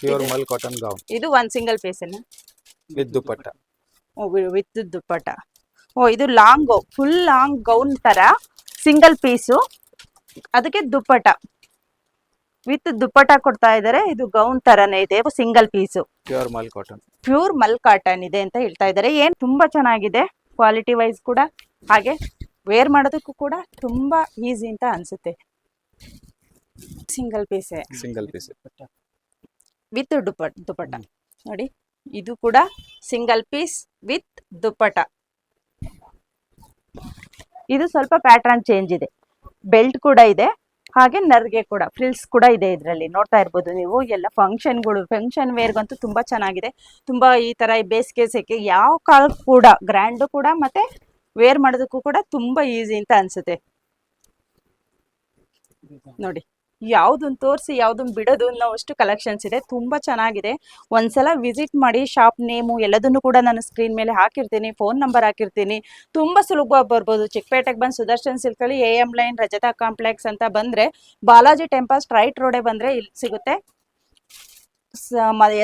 pure mul cotton gown ಇದು ಒಂದ್ single piece with dupatta with dupatta ಓ ಇದು ಲಾಂಗ್ ಫುಲ್ ಲಾಂಗ್ ಗೌನ್ ತರ ಸಿಂಗಲ್ ಪೀಸು ಅದಕ್ಕೆ ದುಪ್ಪಟ ವಿತ್ ದುಪ್ಪಟ ಕೊಡ್ತಾ ಇದ್ದಾರೆ ಇದು ಗೌನ್ ತರನೇ ಇದೆ single piece pure mul cotton pure mul cotton ಇದೆ ಅಂತ ಹೇಳ್ತಾ ಇದ್ದಾರೆ ಏನ್ ತುಂಬಾ ಚೆನ್ನಾಗಿದೆ ಕ್ವಾಲಿಟಿ ವೈಸ್ ಕೂಡ. ಹಾಗೆ ವೇರ್ ಮಾಡೋದಕ್ಕೂ ಕೂಡ ತುಂಬಾ ಈಸಿ ಅಂತ ಅನ್ಸುತ್ತೆ. Single piece single piece with ದುಪ್ಪ dupatta ನೋಡಿ. ಇದು ಕೂಡ ಸಿಂಗಲ್ ಪೀಸ್ ವಿತ್ ದುಪ್ಪಟ ಇದು ಸ್ವಲ್ಪ ಪ್ಯಾಟರ್ನ್ ಚೇಂಜ್ ಇದೆ. ಬೆಲ್ಟ್ ಕೂಡ ಇದೆ. ಹಾಗೆ ನರ್ಗೆ ಕೂಡ ಫ್ರಿಲ್ಸ್ ಕೂಡ ಇದೆ ಇದರಲ್ಲಿ. ನೋಡ್ತಾ ಇರ್ಬೋದು ನೀವು, ಎಲ್ಲ ಫಂಕ್ಷನ್ಗಳು ಫಂಕ್ಷನ್ ವೇರ್ಗಂತೂ ತುಂಬಾ ಚೆನ್ನಾಗಿದೆ. ತುಂಬಾ ಈ ತರ ಬೇಸಿಗೆ ಸೆಕೆ ಯಾವ ಕಾಲ ಕೂಡ ಗ್ರ್ಯಾಂಡು ಕೂಡ ಮತ್ತೆ ವೇರ್ ಮಾಡೋದಕ್ಕೂ ಕೂಡ ತುಂಬಾ ಈಸಿ ಅಂತ ಅನ್ಸುತ್ತೆ. ನೋಡಿ. ಯಾವ್ದನ್ನ ತೋರಿಸಿ ಯಾವ್ದನ್ನ ಬಿಡೋದು ಅನ್ನೋ ಅಷ್ಟು ಕಲೆಕ್ಷನ್ಸ್ ಇದೆ. ತುಂಬಾ ಚೆನ್ನಾಗಿದೆ. ಒಂದ್ಸಲ ವಿಸಿಟ್ ಮಾಡಿ ಶಾಪ್ ನೇಮು ಎಲ್ಲದನ್ನು ಕೂಡ ನಾನು ಸ್ಕ್ರೀನ್ ಮೇಲೆ ಹಾಕಿರ್ತೀನಿ ಫೋನ್ ನಂಬರ್ ಹಾಕಿರ್ತೀನಿ. ತುಂಬಾ ಸುಲಭವಾಗಿ ಬರ್ಬೋದು. ಚಿಕ್ಕಪೇಟೆಗೆ ಬಂದು Sudarshan ಸಿಲ್ಕಲ್ಲಿ A M line Rajata complex ಅಂತ ಬಂದ್ರೆ ಬಾಲಾಜಿ ಟೆಂಪಲ್ ಸ್ಟ್ರೈಟ್ ರೋಡೇ ಬಂದ್ರೆ ಇಲ್ಲಿ ಸಿಗುತ್ತೆ.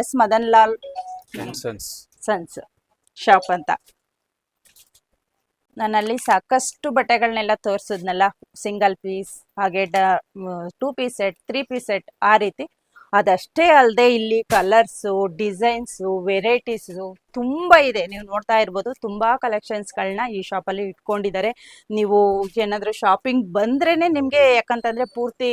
S Madan Lal sons. Shop ಅಂತ. ನಾನಲ್ಲಿ ಸಾಕಷ್ಟು ಬಟ್ಟೆಗಳನ್ನೆಲ್ಲ ತೋರಿಸಿದ್ನಲ್ಲ ಸಿಂಗಲ್ ಪೀಸ್ ಹಾಗೆ ಡ two piece set three piece set ಆ ರೀತಿ. ಅದಷ್ಟೇ ಅಲ್ಲದೆ ಇಲ್ಲಿ ಕಲರ್ಸು ಡಿಸೈನ್ಸು ವೆರೈಟೀಸು ತುಂಬ ಇದೆ. ನೀವು ನೋಡ್ತಾ ಇರ್ಬೋದು, ತುಂಬ ಕಲೆಕ್ಷನ್ಸ್ಗಳನ್ನ ಈ ಶಾಪಲ್ಲಿ ಇಟ್ಕೊಂಡಿದ್ದಾರೆ. ನೀವು ಏನಾದರೂ ಶಾಪಿಂಗ್ ಬಂದ್ರೇ ನಿಮಗೆ ಯಾಕಂತಂದರೆ ಪೂರ್ತಿ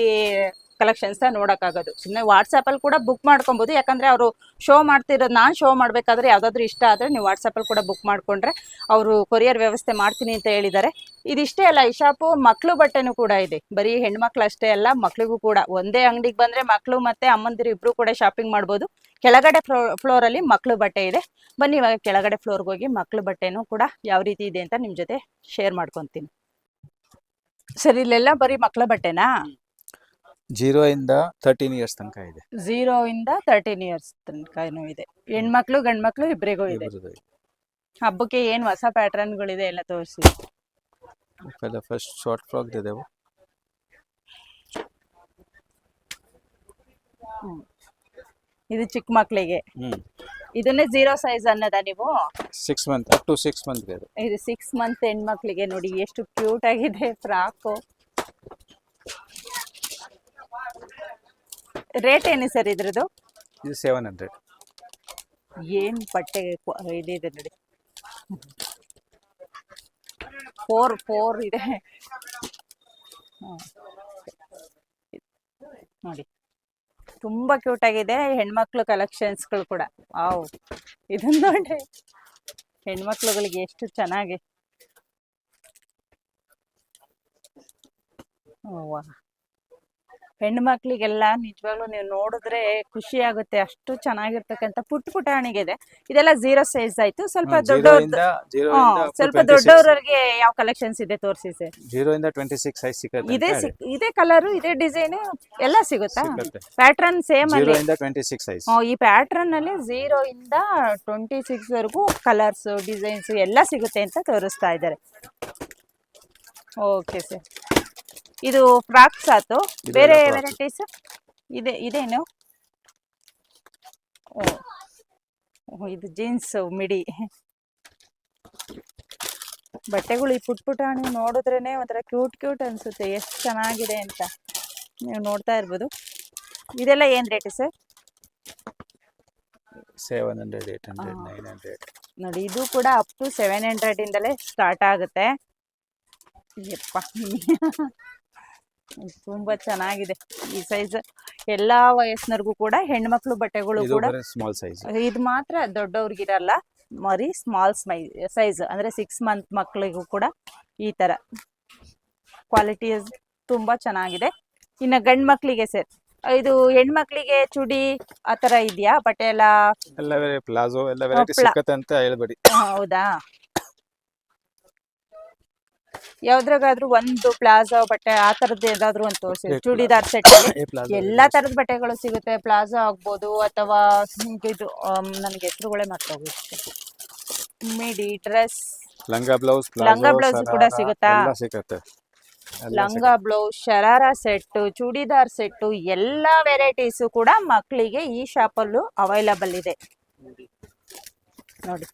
ಕಲೆಕ್ಷನ್ಸ್ನ ನೋಡೋಕ್ಕಾಗೋದು. ಸುಮ್ಮನೆ ವಾಟ್ಸಪ್ಪಲ್ಲಿ ಕೂಡ ಬುಕ್ ಮಾಡ್ಕೊಬೋದು. ಯಾಕಂದರೆ ಅವರು ಶೋ ಮಾಡ್ತಿರೋದು ನಾನು ಶೋ ಮಾಡಬೇಕಾದ್ರೆ ಯಾವುದಾದ್ರೂ ಇಷ್ಟ ಆದರೆ ನೀವು ವಾಟ್ಸಪ್ಪಲ್ಲಿ ಕೂಡ ಬುಕ್ ಮಾಡಿಕೊಂಡ್ರೆ ಅವರು ಕೊರಿಯರ್ ವ್ಯವಸ್ಥೆ ಮಾಡ್ತೀನಿ ಅಂತ ಹೇಳಿದ್ದಾರೆ. ಇದಿಷ್ಟೇ ಅಲ್ಲ, ಈ ಶಾಪು ಮಕ್ಕಳು ಬಟ್ಟೆನೂ ಕೂಡ ಇದೆ. ಬರೀ ಹೆಣ್ಮಕ್ಳು ಅಷ್ಟೇ ಅಲ್ಲ, ಮಕ್ಳಿಗೂ ಕೂಡ. ಒಂದೇ ಅಂಗಡಿಗೆ ಬಂದರೆ ಮಕ್ಕಳು ಮತ್ತು ಅಮ್ಮಂದಿರು ಇಬ್ಬರು ಕೂಡ ಶಾಪಿಂಗ್ ಮಾಡ್ಬೋದು. ಕೆಳಗಡೆ ಫ್ಲೋ ಫ್ಲೋರಲ್ಲಿ ಮಕ್ಕಳು ಬಟ್ಟೆ ಇದೆ. ಬನ್ನಿ ಇವಾಗ ಕೆಳಗಡೆ ಫ್ಲೋರ್ಗೆ ಹೋಗಿ ಮಕ್ಕಳು ಬಟ್ಟೆನೂ ಕೂಡ ಯಾವ ರೀತಿ ಇದೆ ಅಂತ ನಿಮ್ಮ ಜೊತೆ ಶೇರ್ ಮಾಡ್ಕೊತೀನಿ. ಸರ್, ಇಲ್ಲೆಲ್ಲ ಬರೀ ಮಕ್ಕಳ ಬಟ್ಟೆನಾ? ಜೀರೋ ಇಂದ ತರ್ಟೀನ್ ಇಯರ್ಸ್ ತನಕ ಇದೆ. ಝೀರೋ ಇಂದ ತರ್ಟೀನ್ ಇಯರ್ಸ್ ತನಕನೂ ಇದೆ. ಹೆಣ್ಮಕ್ಳು ಗಂಡ್ಮಕ್ಳು ಇಬ್ಬರಿಗೂ ಇದೆ. ಇಬ್ರದ್ದು ಇದೆ. ಹಬ್ಬಕ್ಕೆ ಏನು ಹೊಸ ಪ್ಯಾಟ್ರನ್ಗಳಿದೆ ಎಲ್ಲ ತೋರಿಸಿ. ಇವೆಲ್ಲ ಫಸ್ಟ್ ಶಾರ್ಟ್ ಫ್ರಾಕ್ ಇದಾವೆ. ಇದು ಚಿಕ್ಕ ಮಕ್ಕಳಿಗೆ ಹ್ಮ್. ಇದನ್ನೇ ಝೀರೋ ಸೈಜ್ ಅನ್ನದ ನೀವು? Six month up to six month ಇದೆ ಇದು ಸಿಕ್ಸ್ ಮಂತ್ ಹೆಣ್ಮಕ್ಳಿಗೆ ನೋಡಿ ಎಷ್ಟು ಕ್ಯೂಟ್ ಆಗಿದೆ ಫ್ರಾಕು. ರೇಟ್ ಏನು ಸರ್ ಇದ್ರದ್ದು? ಇದು ಸೆವೆನ್ ಹಂಡ್ರೆಡ್ ಏನ್ ಬಟ್ಟೆ ಕ್ವ- ಇದಿದೆ ನೋಡಿ. ಫೋರ್ ಫೋರ್ ಇದೆ. ಹ್ಮ್. ನೋಡಿ. ತುಂಬಾ ಕ್ಯೂಟ್ ಆಗಿದೆ. ಹೆಣ್ಮಕ್ಳು ಕಲೆಕ್ಷನ್ಸ್ಗಳು ಕೂಡ. ಆವ್ ಇದನ್ನ ನೋಡಿ. ಹೆಣ್ಮಕ್ಳುಗಳಿಗೆ ಎಷ್ಟು ಚೆನ್ನಾಗಿ. ವಾ ಹೆಣ್ಮಕ್ಳಿಗೆಲ್ಲ ನಿಜವಾಗ್ಲೂ ನೀವು ನೋಡಿದ್ರೆ ಖುಷಿ ಆಗುತ್ತೆ. ಅಷ್ಟು ಚೆನ್ನಾಗಿರ್ತಕ್ಕಂತ ಪುಟ್ಟ ಇದೆ ಇದೆಲ್ಲ ಝೀರೋ ಸೈಜ್ ಆಯ್ತು. ಸ್ವಲ್ಪ ದೊಡ್ಡವ್ರದ್ದು ಸ್ವಲ್ಪ ದೊಡ್ಡವ್ರಿಗೆ ಯಾವ ಕಲೆಕ್ಷನ್ಸ್ ಇದೆ ತೋರಿಸಿ ಸರ್? ಜೀರೋ ಇಂದ ಟ್ವೆಂಟಿ ಸಿಕ್ಸ್ ಸೈಜ್ ಸಿಗುತ್ತೆ ಇದೇ ಕಲರ್ ಇದೇ ಕಲರು ಇದೇ ಡಿಸೈನ್ ಎಲ್ಲ ಸಿಗುತ್ತಾ? ಪ್ಯಾಟ್ರನ್ ಸೇಮ್ ಅಲ್ಲಿ. ಟ್ವೆಂಟಿ ಸಿಕ್ಸ್ ಸೈಜ್ ಈ ಪ್ಯಾಟ್ರನ್ ಅಲ್ಲಿ ಝೀರೋ ಇಂದ ಟ್ವೆಂಟಿ ಸಿಕ್ಸ್ ವರೆಗೂ ಕಲರ್ಸ್ ಡಿಸೈನ್ಸ್ ಎಲ್ಲ ಸಿಗುತ್ತೆ ಅಂತ ತೋರಿಸ್ತಾ ಇದ್ದಾರೆ. ಓಕೆ ಸರ್ ಇದು ಫ್ರಾಕ್ಸ್ ಆಯ್ತು ಬೇರೆ. ವೆರೈಟೀಸ್ ಇದೆ ಇದೇನು? ಇದು ಜೀನ್ಸ್ ಮಿಡಿ. ಬಟ್ಟೆಗಳು ಈ ಪುಟ್ ಪುಟಾಣಿ ನೋಡಿದ್ರೇನೆ ಒಂಥರ ಕ್ಯೂಟ್ ಕ್ಯೂಟ್ ಅನ್ಸುತ್ತೆ. ಎಷ್ಟು ಚೆನ್ನಾಗಿದೆ ಅಂತ ನೀವು ನೋಡ್ತಾ ಇರ್ಬೋದು. ಇದೆಲ್ಲ ಏನ್ rate sir? Seven hundred eight hundred nine hundred ನೋಡಿ ಇದು ಕೂಡ ಅಪ್ ಟು ಸೆವೆನ್ ಹಂಡ್ರೆಡ್ ಇಂದಲೇ ಸ್ಟಾರ್ಟ್ ಆಗುತ್ತೆ. ಯಪ್ಪ. ತುಂಬಾ ಚೆನ್ನಾಗಿದೆ. ಈ ಸೈಜ್ ಎಲ್ಲಾ ವಯಸ್ಸಿನವರ್ಗು ಕೂಡ ಹೆಣ್ಮಕ್ಳು ಬಟ್ಟೆಗಳು ಕೂಡ ಸ್ಮಾಲ್ ಸೈಜ್ ಇದು ಮಾತ್ರ ದೊಡ್ಡವ್ರಿಗಿರಲ್ಲ ಮರಿ ಸ್ಮಾಲ್ ಸ್ಮೈ ಸೈಜ್ ಅಂದ್ರೆ ಸಿಕ್ಸ್ ಮಂತ್ ಮಕ್ಕಳಿಗೂ ಕೂಡ ಈ ತರ. ಕ್ವಾಲಿಟಿ ತುಂಬಾ ಚೆನ್ನಾಗಿದೆ. ಇನ್ನ ಗಂಡ್ ಮಕ್ಳಿಗೆ ಸರ್ ಇದು ಹೆಣ್ಮಕ್ಳಿಗೆ ಚುಡಿ ಆ ತರ ಇದೆಯಾ? ಬಟ್ಟೆ ಎಲ್ಲ? ಪ್ಲಾಜೋ ಎಲ್ಲ ಹೇಳ್ಬೇಡಿ. ಹೌದಾ? ಯಾವ್ದ್ರಾಗಾದ್ರೂ ಒಂದು ಪ್ಲಾಜಾ ಬಟ್ಟೆ ಆ ತರದ್ ಏನಾದ್ರು ಒಂದು ತೋರಿಸಿ. ಚೂಡಿದಾರ್ ಸೆಟ್ ಎಲ್ಲಾ ತರದ ಬಟ್ಟೆಗಳು ಸಿಗುತ್ತೆ. ಪ್ಲಾಜಾ ಆಗ್ಬೋದು ಅಥವಾ ಇದು ನನಗೆ ಹೆಸರುಗಳೇ ಮರ್ತೋಗುತ್ತೆ ಮಿಡಿ ಡ್ರೆಸ್. ಲಂಗ ಬ್ಲೌಸ್ ಲಂಗ ಬ್ಲೌಸ್ ಕೂಡ ಸಿಗುತ್ತಾ? ಸಿಗುತ್ತೆ. Langa blouse sharara set churidar set ಎಲ್ಲಾ ವೆರೈಟೀಸ್ ಕೂಡ ಮಕ್ಕಳಿಗೆ ಈ ಶಾಪಲ್ಲೂ ಅವೈಲಬಲ್ ಇದೆ. ನೋಡಿ.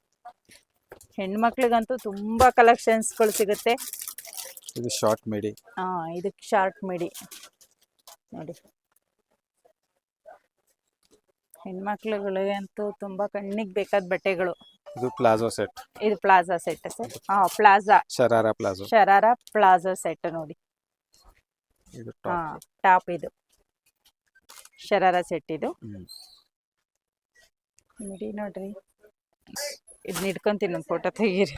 ಹೆಣ್ಮಕ್ಳಿಗಂತೂ ತುಂಬಾ ಕಲೆಕ್ಷನ್ಸ್ಗಳು ಸಿಗುತ್ತೆ. ಇದು ಶಾರ್ಟ್ ಮಿಡಿ ಹಾ ಇದಕ್ಕೆ ಶಾರ್ಟ್ ಮಿಡಿ ನೋಡಿ. ಹೆಣ್ಮಕ್ಳುಗಳಿಗಂತೂ ತುಂಬಾ ಕಣ್ಣಿಗೆ ಬೇಕಾದ ಬಟ್ಟೆಗಳು. ಇದು ಪ್ಲಾಜೋ ಸೆಟ್. ಇದು ಪ್ಲಾಜಾ ಸೆಟ್ ಸರ್. ಹಾ palazzo. Sharara palazzo. Sharara palazzo set ನೋಡಿ. ಇದು ಹಾ ಟಾಪ್. ಟಾಪ್ ಇದು. ಶರಾರ ಸೆಟ್ ಇದು. ಹ್ಮ್. ಮಿಡಿ ನೋಡ್ರಿ. ಇದನ್ನ ಇಟ್ಕೊಂತೀನಿ ಒಂದು ಫೋಟೋ ತೆಗೀರಿ.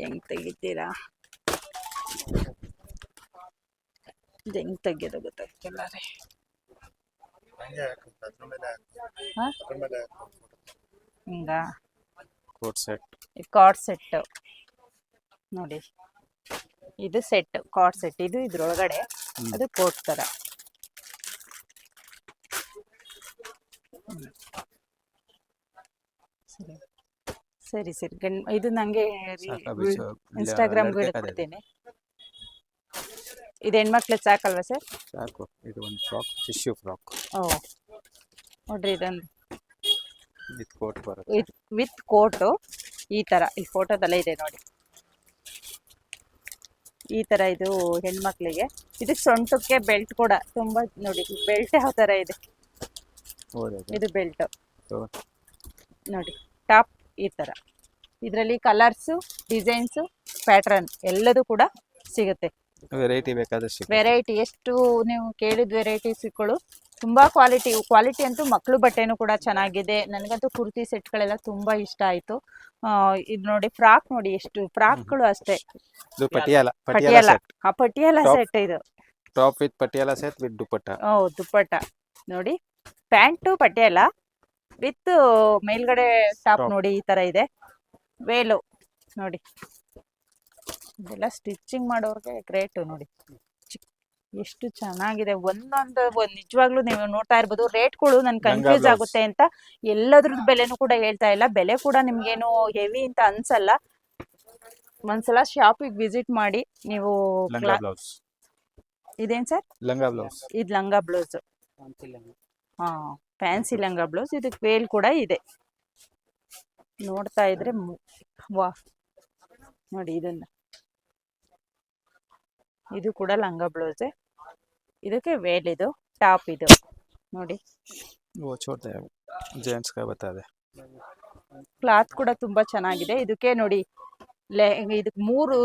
ಹೆಂಗ್ ತೆಗಿತೀರಾ? ಇದು ಹೆಂಗ್ ತೆಗಿಯೋದು ಗೊತ್ತಾಗ್ತಿಲ್ಲ ರೀ? ಹಿಂಗ ಕೋಟ್ ಸೆಟ್ ಕಾರ್ಡ್ ಸೆಟ್ ನೋಡಿ. ಇದು ಸೆಟ್ ಕಾರ್ಡ್ ಸೆಟ್ ಇದು ಇದ್ರೊಳಗಡೆ. ಅದು ಕೋಟ್ ತರ. ಸರಿ. ಸರಿ ಗಂಡ್ ಇದು ನಂಗೆ ಇನ್ಸ್ಟಾಗ್ರಾಮ್ ಕೊಡ್ತೇನೆ. ಇದು ಹೆಣ್ಮಕ್ಳು ಸಾಕಲ್ವಾ ಸರ್? ಸಾಕು. ಇದು ಒಂದು ಫ್ರಾಕ್ ಟಿಶ್ಯೂ ಫ್ರಾಕ್. ಓ. ನೋಡ್ರಿ ಇದೊಂದು. ವಿತ್ ಕೋಟ್ ಬರುತ್ತೆ. ವಿತ್ ವಿತ್ ಕೋಟು ಈ ಥರ ಈ ಫೋಟೋದಲ್ಲೇ ಇದೆ ನೋಡಿ. ಈ ಥರ ಇದು ಹೆಣ್ಮಕ್ಳಿಗೆ. ಇದಕ್ಕೆ ಸೊಂಟಕ್ಕೆ ಬೆಲ್ಟ್ ಕೂಡ. ತುಂಬ ನೋಡಿ ಬೆಲ್ಟ್ ಯಾವ ಥರ ಇದೆ? ಇದು ಬೆಲ್ಟ್. ನೋಡಿ. ಟಾಪ್ ಈ ತರ. ಇದರಲ್ಲಿ ಕಲರ್ಸು ಡಿಸೈನ್ಸು ಪ್ಯಾಟ್ರನ್ ಎಲ್ಲದೂ ಕೂಡ ಸಿಗುತ್ತೆ. ವೆರೈಟಿ ಬೇಕಾದಷ್ಟು ವೆರೈಟಿ ಎಷ್ಟು ನೀವು ಕೇಳಿದ ವೆರೈಟೀಸ್ಗಳು ತುಂಬಾ ಕ್ವಾಲಿಟಿ ಕ್ವಾಲಿಟಿ ಅಂತೂ ಮಕ್ಕಳು ಬಟ್ಟೆನೂ ಕೂಡ ಚೆನ್ನಾಗಿದೆ. ನನಗಂತೂ ಕುರ್ತಿ ಸೆಟ್ಗಳೆಲ್ಲ ತುಂಬಾ ಇಷ್ಟ ಆಯ್ತು. ಇದು ನೋಡಿ ಫ್ರಾಕ್ ನೋಡಿ ಎಷ್ಟು ಫ್ರಾಕ್ಗಳು ಅಷ್ಟೇ. ಪಟಿಯಾಲ ಪಟಿಯಾಲ ಆ ಪಟಿಯಾಲ ಸೆಟ್ ಇದು. Top with Patiala set with dupatta. ಓ ದುಪ್ಪಟ್ಟ. ನೋಡಿ ಪ್ಯಾಂಟು ಪಟಿಯಾಲ. ವಿತ್ ಮೇಲ್ಗಡೆ ಟಾಪ್ ನೋಡಿ ಈ ತರ ಇದೆ. ವೇಲು ನೋಡಿ. ಇದೆಲ್ಲ ಸ್ಟಿಚಿಂಗ್ ಮಾಡೋರ್ಗೆ ಗ್ರೇಟ್ ನೋಡಿ. ಎಷ್ಟು ಚೆನ್ನಾಗಿದೆ. ಒಂದೊಂದು ಒಂದ್ ನಿಜವಾಗ್ಲೂ ನೀವು ನೋಡ್ತಾ ಇರ್ಬೋದು. ರೇಟ್ಗಳು ನನ್ ಲಂಗ ಕನ್ಫ್ಯೂಸ್ ಆಗುತ್ತೆ ಅಂತ ಎಲ್ಲದ್ರದ್ದು ಬೆಲೆನೂ ಕೂಡ ಹೇಳ್ತಾ ಇಲ್ಲ. ಬೆಲೆ ಕೂಡ ನಿಮ್ಗೇನು ಹೆವಿ ಅಂತ ಅನ್ಸಲ್ಲ. ಒಂದ್ಸಲ ಶಾಪಿಗೆ ವಿಸಿಟ್ ಮಾಡಿ ನೀವು ಇದೇನ್ ಸರ್? ಲಂಗಾ ಬ್ಲೌಸ್ ಇದು ಲಂಗಾ ಬ್ಲೌಸ್ ಹಾ. ಫ್ಯಾನ್ಸಿ ಲಂಗ ಬ್ಲೌಸ್ ಇದಕ್ಕೆ ವೇಲ್ ಕೂಡ ಇದೆ ನೋಡ್ತಾ ಇದ್ರೆ ಮು- ವಾ ನೋಡಿ ಇದನ್ನ ಇದು ಕೂಡ ಲಂಗ ಬ್ಲೌಸೆ ಇದಕ್ಕೆ ವೇಲ್ ಇದು ಟಾಪ್ ಇದು ನೋಡಿ वो छोड़ते हैं जेंट्स का बता दे ಕ್ಲಾತ್ ಕೂಡ ತುಂಬಾ ಚೆನ್ನಾಗಿದೆ ಇದಕ್ಕೆ ನೋಡಿ ಇದಕ್ಕೆ ಮೂರು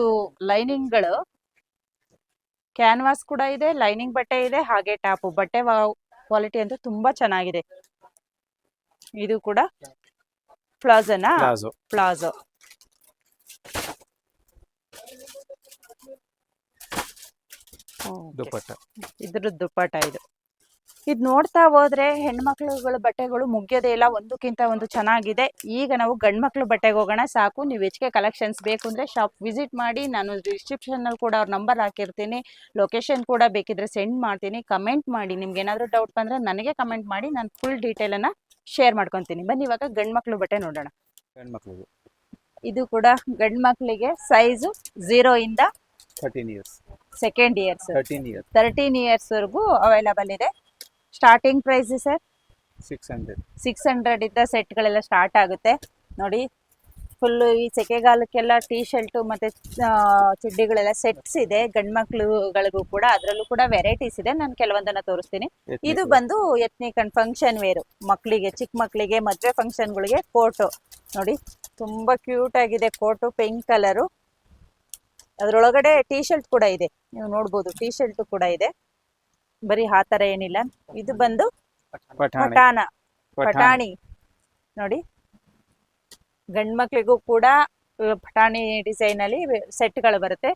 ಲೈನಿಂಗ್ಗಳು ಕ್ಯಾನ್ವಾಸ್ ಕೂಡ ಇದೆ ಲೈನಿಂಗ್ ಬಟ್ಟೆ ಇದೆ ಹಾಗೆ ಟಾಪ್ ಬಟ್ಟೆ ಕ್ವಾಲಿಟಿ ಅಂತೂ ತುಂಬಾ ಚೆನ್ನಾಗಿದೆ. ಇದು ಕೂಡ ಪ್ಲಾಜೋನ? ಪ್ಲಾಜೋ. ದುಪ್ಪಟ್ಟ. ಇದ್ರ ದುಪ್ಪಟ್ಟ ಇದು. ಇದು ನೋಡ್ತಾ ಹೋದ್ರೆ ಹೆಣ್ಮಕ್ಳುಗಳ ಬಟ್ಟೆಗಳು ಮುಗಿಯೋದೇ ಇಲ್ಲ ಒಂದಕ್ಕಿಂತ ಒಂದು ಚೆನ್ನಾಗಿದೆ. ಈಗ ನಾವು ಗಂಡ್ಮಕ್ಳು ಬಟ್ಟೆಗೆ ಹೋಗೋಣ ಸಾಕು. ನೀವು ಹೆಚ್ಚಿಗೆ ಕಲೆಕ್ಷನ್ಸ್ ಬೇಕು ಅಂದ್ರೆ ಶಾಪ್ ವಿಸಿಟ್ ಮಾಡಿ ನಾನು ಡಿಸ್ಕ್ರಿಪ್ಷನ್ ಅಲ್ಲಿ ಕೂಡ ಅವ್ರ ನಂಬರ್ ಹಾಕಿರ್ತೀನಿ. ಲೊಕೇಶನ್ ಕೂಡ ಬೇಕಿದ್ರೆ ಸೆಂಡ್ ಮಾಡ್ತೀನಿ. ಕಮೆಂಟ್ ಮಾಡಿ. ನಿಮ್ಗೆ ಏನಾದರೂ ಡೌಟ್ ಬಂದ್ರೆ ನನಗೆ ಕಮೆಂಟ್ ಮಾಡಿ ನಾನು ಫುಲ್ ಡೀಟೇಲ್ ಅನ್ನ ಶೇರ್ ಮಾಡ್ಕೊತೀನಿ. ಬನ್ನಿ ಇವಾಗ ಗಂಡ್ಮಕ್ಳು ಬಟ್ಟೆ ನೋಡೋಣ. ಗಂಡ್ಮಕ್ಳಿಗೆ. ಇದು ಕೂಡ ಗಂಡ್ಮಕ್ಳಿಗೆ ಸೈಜು ಝೀರೋ ಇಂದ thirteen years second years thirteen years thirteen ಇಯರ್ಸ್ವರೆಗೂ available ಇದೆ. Starting price sir six hundred six hundred ಇಂದ ಸೆಟ್ಗಳೆಲ್ಲ ಸ್ಟಾರ್ಟ್ ಆಗುತ್ತೆ. ನೋಡಿ ಫುಲ್ ಈ ಸೆಕೆಗಾಲಕ್ಕೆಲ್ಲ ಟೀ ಶರ್ಟು ಮತ್ತೆ ಚಡ್ಡಿಗಳೆಲ್ಲ ಸೆಟ್ಸ್ ಇದೆ. ಗಂಡ್ ಮಕ್ಳುಗಳಿಗೂ ಕೂಡ ಅದರಲ್ಲೂ ಕೂಡ ವೆರೈಟೀಸ್ ಇದೆ. ನಾನು ಕೆಲವೊಂದನ್ನ ತೋರಿಸ್ತೀನಿ. ಇದು ಬಂದು ಎತ್ನಿಕ್ ಅಂಡ್ ಫಂಕ್ಷನ್ ವೇರು ಮಕ್ಕಳಿಗೆ ಚಿಕ್ಕ ಮಕ್ಕಳಿಗೆ ಮದುವೆ ಫಂಕ್ಷನ್ಗಳಿಗೆ ಕೋಟು ನೋಡಿ ತುಂಬಾ ಕ್ಯೂಟ್ ಆಗಿದೆ ಕೋಟು ಪಿಂಕ್ ಕಲರು ಅದರೊಳಗಡೆ ಟೀ ಶರ್ಟ್ ಕೂಡ ಇದೆ. ನೀವು ನೋಡ್ಬೋದು ಟೀ ಶರ್ಟ್ ಕೂಡ ಇದೆ. ಬರೀ ಆ ತರ ಏನಿಲ್ಲ. ಇದು ಬಂದು ಪಠಾಣ. ಪಟಾಣ ಪಠಾಣಿ. ಪಟಾಣಿ ನೋಡಿ. ಗಂಡ್ಮಕ್ಳಿಗೂ ಕೂಡ ಪಠಾಣಿ ಪಟಾಣಿ ಡಿಸೈನ್ ಅಲ್ಲಿ ಸೆಟ್ಗಳು ಬರುತ್ತೆ.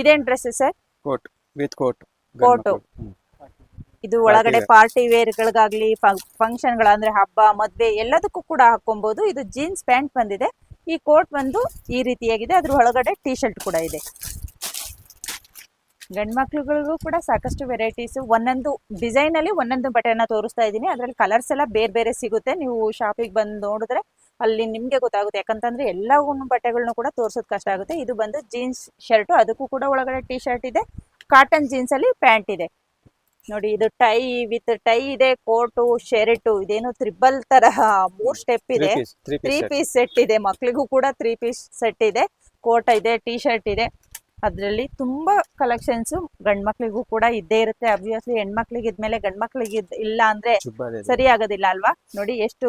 ಇದೇನ್ dress sir? Coat. With coat. Coat. ಇದು ಒಳಗಡೆ ಪಾರ್ಟಿ ವೇರ್ ಗಳಿಗಾಗ್ಲಿ ಫಂಕ್ಷನ್ಗಳ ಅಂದ್ರೆ ಹಬ್ಬ ಮದ್ವೆ ಎಲ್ಲದಕ್ಕೂ ಕೂಡ ಹಾಕೊಬಹುದು ಇದು ಜೀನ್ಸ್ ಪ್ಯಾಂಟ್ ಬಂದಿದೆ. ಈ ಕೋಟ್ ಬಂದು ಈ ರೀತಿಯಾಗಿದೆ. ಅದ್ರ ಒಳಗಡೆ ಟೀ ಶರ್ಟ್ ಕೂಡ ಇದೆ. ಗಂಡ್ಮಕ್ಳುಗಳಿಗೂ ಕೂಡ ಸಾಕಷ್ಟು ವೆರೈಟೀಸ್. ಒಂದೊಂದು ಡಿಸೈನ್ ಅಲ್ಲಿ ಒಂದೊಂದು ಬಟ್ಟೆನ ತೋರಿಸ್ತಾ ಇದ್ದೀನಿ. ಅದ್ರಲ್ಲಿ ಕಲರ್ಸ್ ಎಲ್ಲ ಬೇರೆ ಬೇರೆ ಸಿಗುತ್ತೆ. ನೀವು ಶಾಪಿಗೆ ಬಂದು ನೋಡಿದ್ರೆ ಅಲ್ಲಿ ನಿಮ್ಗೆ ಗೊತ್ತಾಗುತ್ತೆ. ಯಾಕಂತಂದ್ರೆ ಎಲ್ಲ ಬಟ್ಟೆಗಳನ್ನು ಕೂಡ ತೋರಿಸೋದು ಕಷ್ಟ ಆಗುತ್ತೆ. ಇದು ಬಂದು ಜೀನ್ಸ್ ಶರ್ಟ್. ಅದಕ್ಕೂ ಕೂಡ ಒಳಗಡೆ ಟಿ ಶರ್ಟ್ ಇದೆ. ಕಾಟನ್ ಜೀನ್ಸ್ ಅಲ್ಲಿ ಪ್ಯಾಂಟ್ ಇದೆ. ನೋಡಿ ಇದು ಟೈ ವಿತ್ ಟೈ ಇದೆ ಕೋಟು ಶರ್ಟು. ಇದೇನು ತ್ರಿಬಲ್ ತರಹ ಮೂರ್ ಸ್ಟೆಪ್ ಇದೆ. Three three piece piece set ಇದೆ. ಮಕ್ಳಿಗೂ ಕೂಡ ತ್ರೀ ಪೀಸ್ ಸೆಟ್ ಇದೆ. ಕೋಟ ಇದೆ ಟಿ ಶರ್ಟ್ ಇದೆ. ಅದರಲ್ಲಿ ತುಂಬಾ ಕಲೆಕ್ಷನ್ಸ್ ಗಂಡ್ ಮಕ್ಳಿಗೂ ಕೂಡ ಇದ್ದೇ ಇರುತ್ತೆ. ಅಬ್ವಿಯಸ್ಲಿ ಹೆಣ್ಮಕ್ಳಿಗೆ ಇದ್ಮೇಲೆ ಗಂಡ್ ಮಕ್ಳಿಗೆ ಇಲ್ಲ ಅಂದ್ರೆ ಸರಿ ಆಗೋದಿಲ್ಲ ಅಲ್ವಾ? ನೋಡಿ ಎಷ್ಟು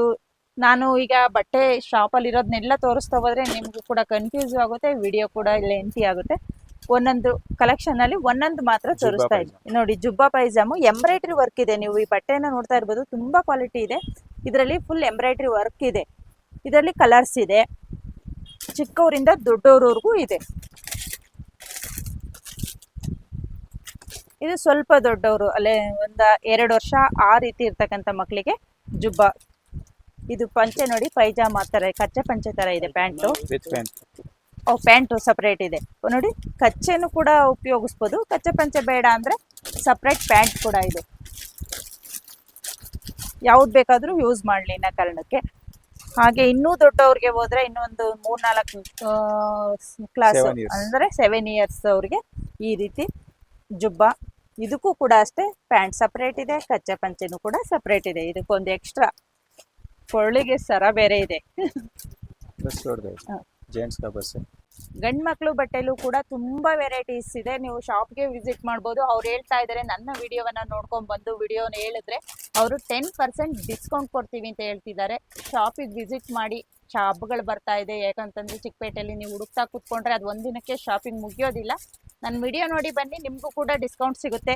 ನಾನು ಈಗ ಬಟ್ಟೆ ಶಾಪ್ ಅಲ್ಲಿ ಇರೋದನ್ನೆಲ್ಲ ತೋರಿಸ್ತಾ ಹೋದ್ರೆ ನಿಮ್ಗೂ ಕೂಡ ಕನ್ಫ್ಯೂಸ್ ಆಗುತ್ತೆ ವಿಡಿಯೋ ಕೂಡ ಲೆಂತಿ ಆಗುತ್ತೆ. ಒಂದೊಂದು ಕಲೆಕ್ಷನ್ ಅಲ್ಲಿ ಒಂದೊಂದು ಮಾತ್ರ ತೋರಿಸ್ತಾ ಇದ್ದೀನಿ ನೋಡಿ ಜುಬ್ಬಾ ಪೈಜಾಮು ಎಂಬ್ರಾಯ್ಡ್ರಿ ವರ್ಕ್ ಇದೆ ನೀವು ಈ ಬಟ್ಟೆನ ನೋಡ್ತಾ ಇರ್ಬೋದು ತುಂಬಾ ಕ್ವಾಲಿಟಿ ಇದೆ. ಇದರಲ್ಲಿ ಫುಲ್ ಎಂಬ್ರಾಯ್ಡ್ರಿ ವರ್ಕ್ ಇದೆ. ಇದರಲ್ಲಿ ಕಲರ್ಸ್ ಇದೆ. ಚಿಕ್ಕವರಿಂದ ದೊಡ್ಡವರವರೆಗೂ ಇದೆ. ಇದು ಸ್ವಲ್ಪ ದೊಡ್ಡವರು ಅಲ್ಲೇ ಒಂದ ಎರಡು ವರ್ಷ ಆ ರೀತಿ ಇರ್ತಕ್ಕಂಥ ಮಕ್ಕಳಿಗೆ ಜುಬ್ಬ. ಇದು ಪಂಚೆ ನೋಡಿ ಪೈಜಾಮ ತರ ಕಚ್ಚೆ ಪಂಚೆ ತರ ಇದೆ ಪ್ಯಾಂಟು. ಓ ಪ್ಯಾಂಟು ಸಪ್ರೇಟ್ ಇದೆ. ನೋಡಿ ಕಚ್ಚೆನು ಕೂಡ ಉಪಯೋಗಿಸ್ಬೋದು. ಕಚ್ಚೆ ಪಂಚೆ ಬೇಡ ಅಂದ್ರೆ ಸಪ್ರೇಟ್ ಪ್ಯಾಂಟ್ ಕೂಡ ಇದೆ. ಯಾವ್ದು ಬೇಕಾದರೂ ಯೂಸ್ ಮಾಡಲಿ ಅನ್ನೋ ಕಾರಣಕ್ಕೆ. ಹಾಗೆ ಇನ್ನೂ ದೊಡ್ಡವ್ರಿಗೆ ಹೋದ್ರೆ ಇನ್ನೊಂದು ಮೂರ್ನಾಲ್ಕು ಕ್ಲಾಸ್ ಅಂದ್ರೆ ಸೆವೆನ್ ಇಯರ್ಸ್ ಅವ್ರಿಗೆ ಈ ರೀತಿ ಜುಬ್ಬ. ಇದಕ್ಕೂ ಕೂಡ ಅಷ್ಟೇ ಪ್ಯಾಂಟ್ ಸಪ್ರೇಟ್ ಇದೆ ಕಚ್ಚೆ ಪಂಚೆನೂ ಕೂಡ ಸಪ್ರೇಟ್ ಇದೆ. ಇದಕ್ಕೊಂದು ಎಕ್ಸ್ಟ್ರಾ ಕೊಳ್ಳಿಗೆ ಸರ ಬೇರೆ ಇದೆ. ಗಂಡ್ ಮಕ್ಳು ಬಟ್ಟೆಲೂ ಕೂಡ ತುಂಬಾ ವೆರೈಟೀಸ್ ಇದೆ. ನೀವು ಶಾಪ್ಗೆ ವಿಸಿಟ್ ಮಾಡಬಹುದು ಅವ್ರು ಹೇಳ್ತಾ ಇದಾರೆ ನನ್ನ ವಿಡಿಯೋವನ್ನ ನೋಡ್ಕೊಂಡ್ ಬಂದು ವಿಡಿಯೋನ ಹೇಳಿದ್ರೆ ಅವರು ಟೆನ್ ಪರ್ಸೆಂಟ್ ಡಿಸ್ಕೌಂಟ್ ಕೊಡ್ತೀವಿ ಅಂತ ಹೇಳ್ತಿದ್ದಾರೆ. ಶಾಪಿಗೆ ವಿಸಿಟ್ ಮಾಡಿ ಹಬ್ಬಗಳು ಬರ್ತಾ ಇದೆ. ಯಾಕಂತಂದ್ರೆ ಚಿಕ್ಕಪೇಟೆಯಲ್ಲಿ ನೀವು ಹುಡುಕ್ತಾ ಕೂತ್ಕೊಂಡ್ರೆ ಅದು ಒಂದಿನಕ್ಕೆ ಶಾಪಿಂಗ್ ಮುಗಿಯೋದಿಲ್ಲ. ನನ್ನ ವಿಡಿಯೋ ನೋಡಿ ಬನ್ನಿ, ನಿಮಗೂ ಕೂಡ ಡಿಸ್ಕೌಂಟ್ ಸಿಗುತ್ತೆ.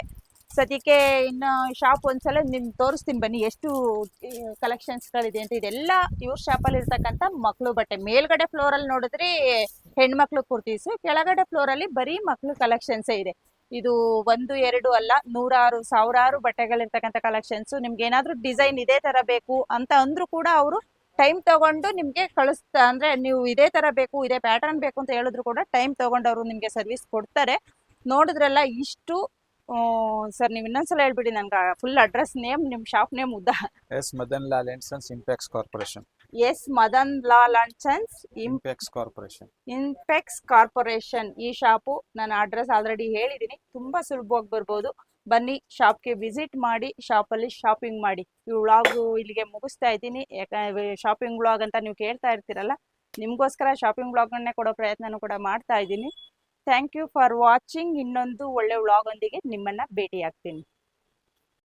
ಸದ್ಯಕ್ಕೆ ಇನ್ನು ಶಾಪ್ ಒಂದ್ಸಲ ನಿಮ್ ತೋರಿಸ್ತೀನಿ ಬನ್ನಿ, ಎಷ್ಟು ಕಲೆಕ್ಷನ್ಸ್ಗಳಿದೆ ಅಂತ. ಇದೆಲ್ಲ ಇವ್ರ ಶಾಪಲ್ಲಿ ಇರ್ತಕ್ಕಂಥ ಮಕ್ಕಳು ಬಟ್ಟೆ. ಮೇಲ್ಗಡೆ ಫ್ಲೋರಲ್ಲಿ ನೋಡಿದ್ರೆ ಹೆಣ್ಮಕ್ಳು ಕುರ್ತೀಸ್, ಕೆಳಗಡೆ ಫ್ಲೋರಲ್ಲಿ ಬರೀ ಮಕ್ಳು ಕಲೆಕ್ಷನ್ಸೇ ಇದೆ. ಇದು ಒಂದು, ಎರಡು ಅಲ್ಲ, ನೂರಾರು, ಸಾವಿರಾರು ಬಟ್ಟೆಗಳಿರ್ತಕ್ಕಂಥ ಕಲೆಕ್ಷನ್ಸ್. ನಿಮ್ಗೆ ಏನಾದರೂ ಡಿಸೈನ್ ಇದೇ ತರ ಬೇಕು ಅಂತ ಅಂದ್ರೂ ಕೂಡ ಅವರು ಟೈಮ್ ತಗೊಂಡು ನಿಮ್ಗೆ ಕಳಿಸ್ತಾ ಅಂದ್ರೆ ನೀವು ಇದೇ ತರ ಬೇಕು ಇದೇ ಪ್ಯಾಟರ್ನ್ ಬೇಕು ಅಂತ ಹೇಳಿದ್ರು ಕೂಡ ಟೈಮ್ ತಗೊಂಡು ಅವರು ನಿಮಗೆ ಸರ್ವಿಸ್ ಕೊಡ್ತಾರೆ. ನೋಡಿದ್ರಲ್ಲ ಇಷ್ಟು ಸರ್ ನೀವು ಇನ್ನೊಂದ್ಸಲ ಹೇಳ್ಬಿಡಿ ನನ್ಗೆ ಫುಲ್ ಅಡ್ರೆಸ್ ನೇಮ್ ನಿಮ್ ಶಾಪ್ ನೇಮ್ ಉದ್ದ? S Madan Lal and sons Impex corporation S Madan Lal and sons Impex corporation Impex corporation ಈ ಶಾಪು ನಾನು ಅಡ್ರೆಸ್ ಆಲ್ರೆಡಿ ಹೇಳಿದ್ದೀನಿ. ತುಂಬಾ ಸುಲಭವಾಗಿ ಬರ್ಬೋದು. ಬನ್ನಿ ಶಾಪ್ಗೆ ವಿಸಿಟ್ ಮಾಡಿ, ಶಾಪಲ್ಲಿ ಶಾಪಿಂಗ್ ಮಾಡಿ. ಈ ಇಲ್ಲಿಗೆ ಮುಗಿಸ್ತಾ ಇದ್ದೀನಿ. ಯಾಕಂದ್ರೆ ಶಾಪಿಂಗ್ ವ್ಲಾಗ್ ಅಂತ ನೀವು ಕೇಳ್ತಾ ಇರ್ತೀರಲ್ಲ, ನಿಮಗೋಸ್ಕರ ಶಾಪಿಂಗ್ ವ್ಲಾಗನ್ನೇ ಕೊಡೋ ಪ್ರಯತ್ನನೂ ಕೂಡ ಮಾಡ್ತಾ ಇದ್ದೀನಿ. Thank you for watching. ಇನ್ನೊಂದು ಒಳ್ಳೆ ವ್ಲಾಗ್ ಒಂದಿಗೆ ನಿಮ್ಮನ್ನ ಭೇಟಿ ಆಗ್ತೀನಿ